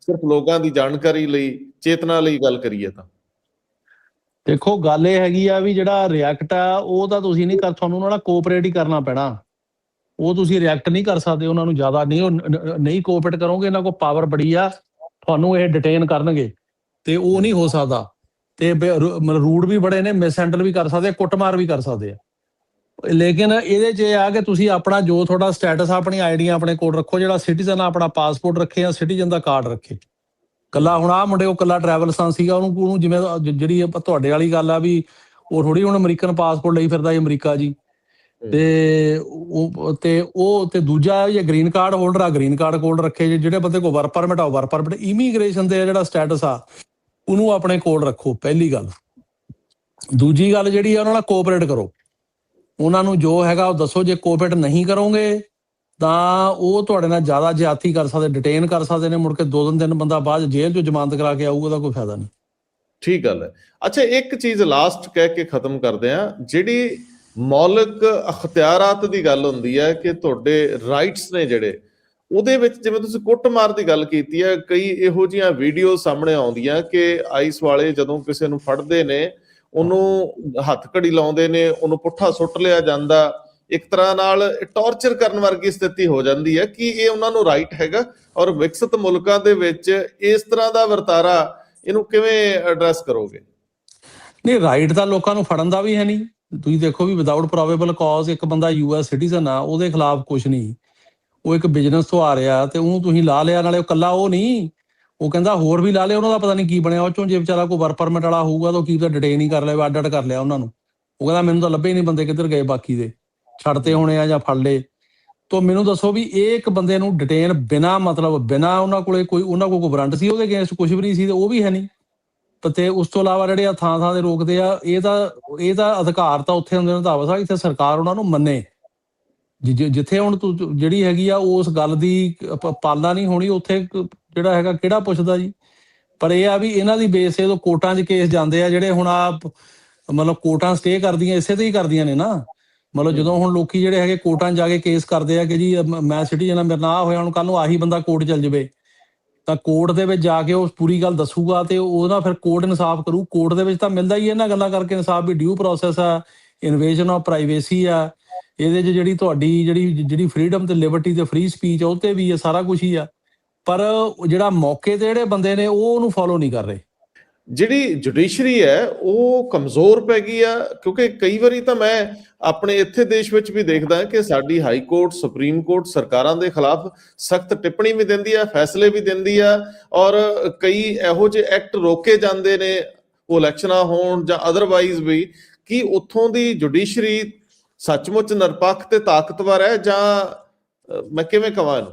ਸਿਰਫ ਲੋਕਾਂ ਦੀ ਜਾਣਕਾਰੀ ਲਈ, ਚੇਤਨਾ ਲਈ ਗੱਲ ਕਰੀਏ ਤਾਂ। ਦੇਖੋ, ਗੱਲ ਇਹ ਹੈਗੀ ਆ ਵੀ ਜਿਹੜਾ ਰਿਐਕਟ ਆ, ਉਹ ਤਾਂ ਤੁਸੀਂ ਨਹੀਂ ਕਰ, ਤੁਹਾਨੂੰ ਉਹਨਾਂ ਨਾਲ ਕੋਆਪਰੇਟ ਹੀ ਕਰਨਾ ਪੈਣਾ। ਉਹ ਤੁਸੀਂ ਰਿਐਕਟ ਨਹੀਂ ਕਰ ਸਕਦੇ, ਉਹਨਾਂ ਨੂੰ ਜ਼ਿਆਦਾ ਨਹੀਂ ਨਹੀਂ ਕੋਆਪਰੇਟ ਕਰੋਗੇ, ਇਹਨਾਂ ਕੋਲ ਪਾਵਰ ਬੜੀ ਆ, ਤੁਹਾਨੂੰ ਇਹ ਡਿਟੇਨ ਕਰਨਗੇ। ਤੇ ਉਹ ਨਹੀਂ ਹੋ ਸਕਦਾ। ਤੇ ਬੇ- ਮਤਲਬ ਰੂਡ ਵੀ ਬੜੇ ਨੇ ਮਿਸਹੈਂਡਲ ਵੀ ਕਰ ਸਕਦੇ ਕੁੱਟਮਾਰ ਵੀ ਕਰ ਸਕਦੇ ਆ। ਲੇਕਿਨ ਇਹਦੇ 'ਚ ਇਹ ਆ ਕਿ ਤੁਸੀਂ ਆਪਣਾ ਜੋ ਤੁਹਾਡਾ ਸਟੇਟਸ ਆਪਣੀ ਆਈਡੀ ਆਪਣੇ ਕੋਲ ਰੱਖੋ, ਜਿਹੜਾ ਸਿਟੀਜ਼ਨ ਆ, ਆਪਣਾ ਪਾਸਪੋਰਟ ਰੱਖੇ ਜਾਂ ਸਿਟੀਜ਼ਨ ਦਾ ਕਾਰਡ ਰੱਖੇ। ਕੱਲਾ ਹੁਣ ਆ ਮੁੰਡੇ ਕੋ ਕੱਲਾ ਟਰੈਵਲ ਲਾਇਸੈਂਸ ਸੀਗਾ ਉਹਨੂੰ ਉਹਨੂੰ ਜਿਵੇਂ ਜਿਹੜੀ ਤੁਹਾਡੇ ਵਾਲੀ ਗੱਲ ਆ ਵੀ ਉਹ ਥੋੜੀ ਹੁਣ ਅਮਰੀਕਨ ਪਾਸਪੋਰਟ ਲਈ ਫਿਰਦਾ ਜੀ ਅਮਰੀਕਾ ਜੀ। ਤੇ ਉਹ ਤੇ ਉਹ ਤੇ ਦੂਜਾ ਇਹ ਗ੍ਰੀਨ ਕਾਰਡ ਹੋਲਡਰ ਆ ਗ੍ਰੀਨ ਕਾਰਡ ਕੋਲ ਰੱਖੇ ਜਿਹੜੇ ਬੰਦੇ ਕੋ ਵਰਕ ਪਰਮਿਟ ਆ ਵਰਕ ਪਰਮਿਟ ਇਮੀਗ੍ਰੇਸ਼ਨ ਦੇ ਜਿਹੜਾ ਸਟੇਟਸ ਆ ਉਹਨੂੰ ਆਪਣੇ ਕੋਲ ਰੱਖੋ ਪਹਿਲੀ ਗੱਲ। ਦੂਜੀ ਗੱਲ ਜਿਹੜੀ ਆ ਉਹਨਾਂ ਨਾਲ ਕੋਆਪਰੇਟ ਕਰੋ। ਉਹਨਾਂ ਨੂੰ ਜੋ ਹੈਗਾ ਉਹ ਦੱਸੋ ਜੇ ਕੋਆਪਰੇਟ ਨਹੀਂ ਕਰੋਗੇ ਤਾਂ ਉਹ ਤੁਹਾਡੇ ਨਾਲ ਜ਼ਿਆਦਾ ਜ਼ਿਆਦਤੀ ਕਰ ਸਕਦੇ ਡਿਟੇਨ ਕਰ ਸਕਦੇ ਨੇ, ਮੁੜ ਕੇ ਦੋ ਦਿਨ ਦਿਨ ਬੰਦਾ ਬਾਅਦ ਜੇਲ੍ਹ ਚੋਂ ਜ਼ਮਾਨਤ ਕਰਾ ਕੇ ਆਊਗਾ, ਉਹਦਾ ਕੋਈ ਫਾਇਦਾ ਨਹੀਂ। ਠੀਕ ਗੱਲ ਹੈ। ਅੱਛਾ, ਇੱਕ ਚੀਜ਼ ਲਾਸਟ ਕਹਿ ਕੇ ਖਤਮ ਕਰਦੇ ਆ ਜਿਹੜੀ ਮੌਲਿਕ ਅਖਤਿਆਰਾਤ ਦੀ ਗੱਲ ਹੁੰਦੀ ਹੈ ਕਿ ਤੁਹਾਡੇ ਰਾਈਟਸ ਨੇ ਜਿਹੜੇ, ਉਹਦੇ ਵਿੱਚ ਜਿਵੇਂ ਤੁਸੀਂ ਕੁੱਟਮਾਰ ਦੀ ਗੱਲ ਕੀਤੀ ਹੈ, ਕਈ ਇਹੋ ਜੀਆਂ ਵੀਡੀਓ ਸਾਹਮਣੇ ਆਉਂਦੀਆਂ ਕਿ ਆਈਸ ਵਾਲੇ ਜਦੋਂ ਕਿਸੇ ਨੂੰ ਫੜਦੇ ਨੇ, ਉਹਨੂੰ ਹੱਥ ਘੜੀ ਲਾਉਂਦੇ ਨੇ, ਉਹਨੂੰ ਪੁੱਠਾ ਸੁੱਟ ਲਿਆ ਜਾਂਦਾ ਇੱਕ ਤਰ੍ਹਾਂ ਨਾਲ ਟੌਰਚਰ ਕਰਨ ਵਰਗੀ ਸਥਿਤੀ ਹੋ ਜਾਂਦੀ ਹੈ ਕਿ ਇਹ ਉਹਨਾਂ ਨੂੰ ਰਾਈਟ ਹੈਗਾ ਔਰ ਵਿਕਸਿਤ ਮੁਲਕਾਂ ਦੇ ਵਿੱਚ ਇਸ ਤਰ੍ਹਾਂ ਦਾ ਵਰਤਾਰਾ ਇਹਨੂੰ ਕਿਵੇਂ ਐਡਰੈਸ ਕਰੋਗੇ? ਨਹੀਂ ਰਾਈਟ ਤਾਂ ਲੋਕਾਂ ਨੂੰ ਫੜਨ ਦਾ ਵੀ ਹੈ ਨਹੀਂ। ਤੁਸੀਂ ਦੇਖੋ ਵੀ ਵਿਦਆਊਟ ਪ੍ਰੋਬੇਬਲ ਕਾਜ਼ ਇੱਕ ਬੰਦਾ ਯੂਐਸ ਸਿਟੀਜ਼ਨ ਆ, ਉਹਦੇ ਖਿਲਾਫ ਕੁਝ ਨਹੀਂ। ਉਹ ਇੱਕ ਬਿਜ਼ਨਸ ਤੋਂ ਆ ਰਿਹਾ ਤੇ ਉਹਨੂੰ ਤੁਸੀਂ ਲਾ ਲਿਆ, ਨਾਲੇ ਉਹ ਕੱਲਾ ਉਹ ਨਹੀਂ। ਉਹ ਕਹਿੰਦਾ ਹੋਰ ਵੀ ਲਾ ਲਿਆ, ਉਹਨਾਂ ਦਾ ਪਤਾ ਨਹੀਂ ਕੀ ਬਣਿਆ। ਉਹ ਚੋਂ ਜੇ ਵਿਚਾਰਾ ਕੋਈ ਵਰਕ ਪਰਮਿਟ ਵਾਲਾ ਹੋਊਗਾ ਤਾਂ ਉਹ ਕੀ ਤਾਂ ਡਿਟੇਨ ਹੀ ਕਰ ਲਿਆ ਅੱਡ ਅੱਡ ਕਰ ਲਿਆ ਉਹਨਾਂ ਨੂੰ। ਉਹ ਕਹਿੰਦਾ ਮੈਨੂੰ ਤਾਂ ਲੱਭੇ ਹੀ ਨਹੀਂ ਬੰਦੇ ਕਿੱਧਰ ਗਏ ਬਾਕੀ ਦੇ। ਛੱਡਤੇ ਹੋਣੇ ਆ ਜਾਂ ਫੜ ਲਏ। ਤੋਂ ਮੈਨੂੰ ਦੱਸੋ ਵੀ ਇਹ ਇੱਕ ਬੰਦੇ ਨੂੰ ਡਿਟੇਨ ਬਿਨਾ ਮਤਲਬ, ਬਿਨਾ ਉਹਨਾਂ ਕੋਲੇ ਕੋਈ, ਉਹਨਾਂ ਕੋਲ ਕੋਈ ਵਾਰੰਟ ਸੀ ਉਹਦੇ ਅਗੇਂਸਟ ਕੁਝ ਵੀ ਨਹੀਂ ਸੀ ਤੇ ਉਹ ਵੀ ਹੈ ਨਹੀਂ। ਤੇ ਉਸ ਤੋਂ ਇਲਾਵਾ ਜਿਹੜੇ ਆ ਥਾਂ ਥਾਂ ਦੇ ਰੋਕਦੇ ਆ, ਇਹ ਤਾਂ ਇਹ ਤਾਂ ਅਧਿਕਾਰ ਤਾਂ ਉੱਥੇ ਹੁੰਦੇ ਨੇ, ਤਾਂ ਸਾਹਿਬ ਇੱਥੇ ਸਰਕਾਰ ਉਹਨਾਂ ਨੂੰ ਮੰਨੇ। ਜਿੱਥੇ ਹੁਣ ਤੂੰ ਜਿਹੜੀ ਹੈਗੀ ਆ ਉਸ ਗੱਲ ਦੀ ਪਾਲਣਾ ਨਹੀਂ ਹੋਣੀ, ਉੱਥੇ ਜਿਹੜਾ ਹੈਗਾ ਕਿਹੜਾ ਪੁੱਛਦਾ ਜੀ? ਪਰ ਇਹ ਆ ਵੀ ਇਹਨਾਂ ਦੀ ਬੇਸ ਇਹ ਤੋਂ ਕੋਰਟਾਂ 'ਚ ਕੇਸ ਜਾਂਦੇ ਆ, ਜਿਹੜੇ ਹੁਣ ਆ ਮਤਲਬ ਕੋਰਟਾਂ ਸਟੇ ਕਰਦੀਆਂ, ਇਸੇ ਤੇ ਹੀ ਕਰਦੀਆਂ ਨੇ ਨਾ। ਮਤਲਬ ਜਦੋਂ ਹੁਣ ਲੋਕੀ ਜਿਹੜੇ ਹੈਗੇ ਕੋਰਟਾਂ 'ਚ ਜਾ ਕੇ ਕੇਸ ਕਰਦੇ ਆ ਕਿ ਜੀ ਮੈਂ ਸਿਟੀਜ਼ਨ ਆ ਮੇਰੇ ਨਾਲ ਆਹ ਹੋਇਆ, ਹੁਣ ਕੱਲ ਨੂੰ ਆਹੀ ਬੰਦਾ ਕੋਰਟ ਚੱਲ ਜਾਵੇ। ਤਾਂ ਕੋਰਟ ਦੇ ਵਿੱਚ ਜਾ ਕੇ ਉਹ ਪੂਰੀ ਗੱਲ ਦੱਸੂਗਾ ਤੇ ਉਹਦਾ ਫਿਰ ਕੋਰਟ ਇਨਸਾਫ ਕਰੂ। ਕੋਰਟ ਦੇ ਵਿੱਚ ਤਾਂ ਮਿਲਦਾ ਹੀ ਹੈ ਇਹਨਾਂ ਗੱਲਾਂ ਕਰਕੇ ਇਨਸਾਫ ਵੀ ਡਿਊ ਪ੍ਰੋਸੈਸ ਆ ਇਨਵੇਸ਼ਨ ਆਫ ਪ੍ਰਾਈਵੇਸੀ ਆ। ਇਹਦੇ 'ਚ ਜਿਹੜੀ ਤੁਹਾਡੀ ਜਿਹੜੀ ਜਿਹੜੀ ਫਰੀडम ਤੇ ਲਿਬਰਟੀ ਤੇ ਫ੍ਰੀ ਸਪੀਚ ਆ, ਉਹ ਤੇ ਵੀ ਹੈ ਸਾਰਾ ਕੁਝ ਹੀ ਆ। ਪਰ ਜਿਹੜਾ ਮੌਕੇ ਤੇ ਜਿਹੜੇ ਬੰਦੇ ਨੇ, ਉਹ ਉਹਨੂੰ ਫੋਲੋ ਨਹੀਂ ਕਰ ਰਹੇ। ਜਿਹੜੀ ਜੁਡੀਸ਼ਰੀ ਹੈ, ਉਹ ਕਮਜ਼ੋਰ ਪੈ ਗਈ ਆ, ਕਿਉਂਕਿ ਕਈ ਵਾਰੀ ਤਾਂ ਮੈਂ ਆਪਣੇ ਇੱਥੇ ਦੇਸ਼ ਵਿੱਚ ਵੀ ਦੇਖਦਾ ਕਿ ਸਾਡੀ ਹਾਈ ਕੋਰਟ ਸੁਪਰੀਮ ਕੋਰਟ ਸਰਕਾਰਾਂ ਦੇ ਖਿਲਾਫ ਸਖਤ ਟਿੱਪਣੀ ਵੀ ਦਿੰਦੀ ਆ, ਫੈਸਲੇ ਵੀ ਦਿੰਦੀ ਆ, ਔਰ ਕਈ ਇਹੋ ਜਿਹੇ ਐਕਟ ਰੋਕੇ ਜਾਂਦੇ ਨੇ ਉਹ ਇਲੈਕਸ਼ਨਾਂ ਹੋਣ ਜਾਂ ਅਦਰਵਾਈਜ਼ ਵੀ, ਕਿ ਉੱਥੋਂ ਦੀ ਜੁਡੀਸ਼ਰੀ ਸੱਚਮੁੱਚ ਨਿਰਪੱਖ ਤੇ ਤਾਕਤਵਰ ਹੈ ਜਾਂ ਮੈਂ ਕਿਵੇਂ ਕਹਾਂ ਇਹਨੂੰ?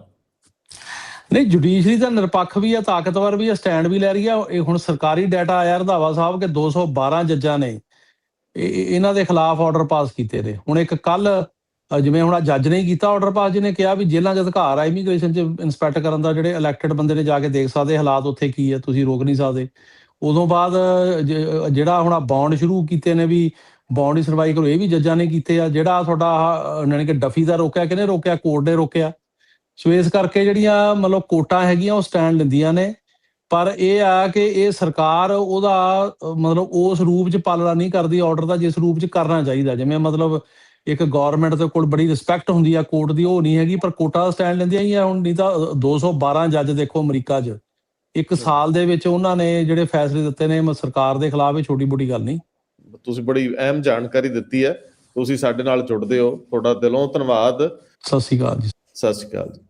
ਨਹੀਂ ਜੁਡੀਸ਼ਰੀ ਤਾਂ ਨਿਰਪੱਖ ਵੀ ਆ, ਤਾਕਤਵਰ ਵੀ ਆ ਸਟੈਂਡ ਵੀ ਲੈ ਰਹੀ ਆ। ਇਹ ਹੁਣ ਸਰਕਾਰੀ ਡਾਟਾ ਆਇਆ ਰਧਾਵਾ ਸਾਹਿਬ, ਕਿ 212 ਜੱਜਾਂ ਨੇ। ਇਹ- ਇਹਨਾਂ ਦੇ ਖਿਲਾਫ ਆਰਡਰ ਪਾਸ ਕੀਤੇ ਨੇ। ਹੁਣ ਇੱਕ ਕੱਲ ਜਿਵੇਂ ਹੁਣ ਆ ਜੱਜ ਨੇ ਕੀਤਾ ਆਰਡਰ ਪਾਸ ਜਿਹਨੇ ਕਿਹਾ ਵੀ ਜੇਲ੍ਹਾਂ 'ਚ ਅਧਿਕਾਰ ਆ ਇਮੀਗ੍ਰੇਸ਼ਨ 'ਚ ਇਨਸਪੈਕਟ ਕਰਨ ਦਾ, ਜਿਹੜੇ ਇਲੈਕਟਡ ਬੰਦੇ ਨੇ ਜਾ ਕੇ ਦੇਖ ਸਕਦੇ, ਹਾਲਾਤ ਉੱਥੇ ਕੀ ਆ, ਤੁਸੀਂ ਰੋਕ ਨਹੀਂ ਸਕਦੇ। ਉਦੋਂ ਬਾਅਦ ਜਿਹੜਾ ਹੁਣ ਆ ਬੌਂਡ ਸ਼ੁਰੂ ਕੀਤੇ ਨੇ ਵੀ ਬੌਂਡ ਦੀ ਸੁਣਵਾਈ ਕਰੋ ਇਹ ਵੀ ਜੱਜਾਂ ਨੇ ਕੀਤੇ ਆ, ਜਿਹੜਾ ਤੁਹਾਡਾ ਯਾਨੀ ਕਿ ਡਫੀ ਦਾ ਰੋਕਿਆ, ਕਿਹਨੇ ਰੋਕਿਆ? ਕੋਰਟ ਨੇ ਰੋਕਿਆ। ਸੋ ਇਸ ਕਰਕੇ ਜਿਹੜੀਆਂ ਮਤਲਬ ਕੋਟਾਂ ਹੈਗੀਆਂ ਉਹ ਸਟੈਂਡ ਲੈਂਦੀਆਂ ਨੇ। ਪਰ ਇਹ ਆ ਕਿ ਇਹ ਸਰਕਾਰ ਉਹਦਾ ਮਤਲਬ ਉਸ ਰੂਪ ਚ ਪਾਲਣਾ ਨਹੀਂ ਕਰਦੀ ਆਰਡਰ ਦਾ ਜਿਸ ਰੂਪ ਚ ਕਰਨਾ ਚਾਹੀਦਾ। ਜਿਵੇਂ ਮਤਲਬ ਇੱਕ ਗਵਰਨਮੈਂਟ ਦੇ ਕੋਲ ਬੜੀ ਰਿਸਪੈਕਟ ਹੁੰਦੀ ਆ ਕੋਰਟ ਦੀ ਉਹ ਨਹੀਂ ਹੈਗੀ ਪਰ ਕੋਟਾ ਸਟੈਂਡ ਲੈਂਦੀਆਂ ਹੀ ਆ। ਹੁਣ ਨਹੀਂ ਤਾਂ ਅਹ, 212 ਜੱਜ ਦੇਖੋ ਅਮਰੀਕਾ 'ਚ। ਇੱਕ ਸਾਲ ਦੇ ਵਿੱਚ ਉਹਨਾਂ ਨੇ ਜਿਹੜੇ ਫੈਸਲੇ ਦਿੱਤੇ ਨੇ ਸਰਕਾਰ ਦੇ ਖਿਲਾਫ ਇਹ ਛੋਟੀ ਮੋਟੀ ਗੱਲ ਨਹੀਂ। ਤੁਸੀਂ ਬੜੀ ਅਹਿਮ ਜਾਣਕਾਰੀ ਦਿੱਤੀ ਹੈ। ਤੁਸੀਂ ਸਾਡੇ ਨਾਲ ਜੁੜਦੇ ਹੋ। ਤੁਹਾਡਾ ਦਿਲੋਂ ਧੰਨਵਾਦ। ਸਤਿ ਸ਼੍ਰੀ ਅਕਾਲ ਜੀ। ਸਤਿ ਸ਼੍ਰੀ ਅਕਾਲ ਜੀ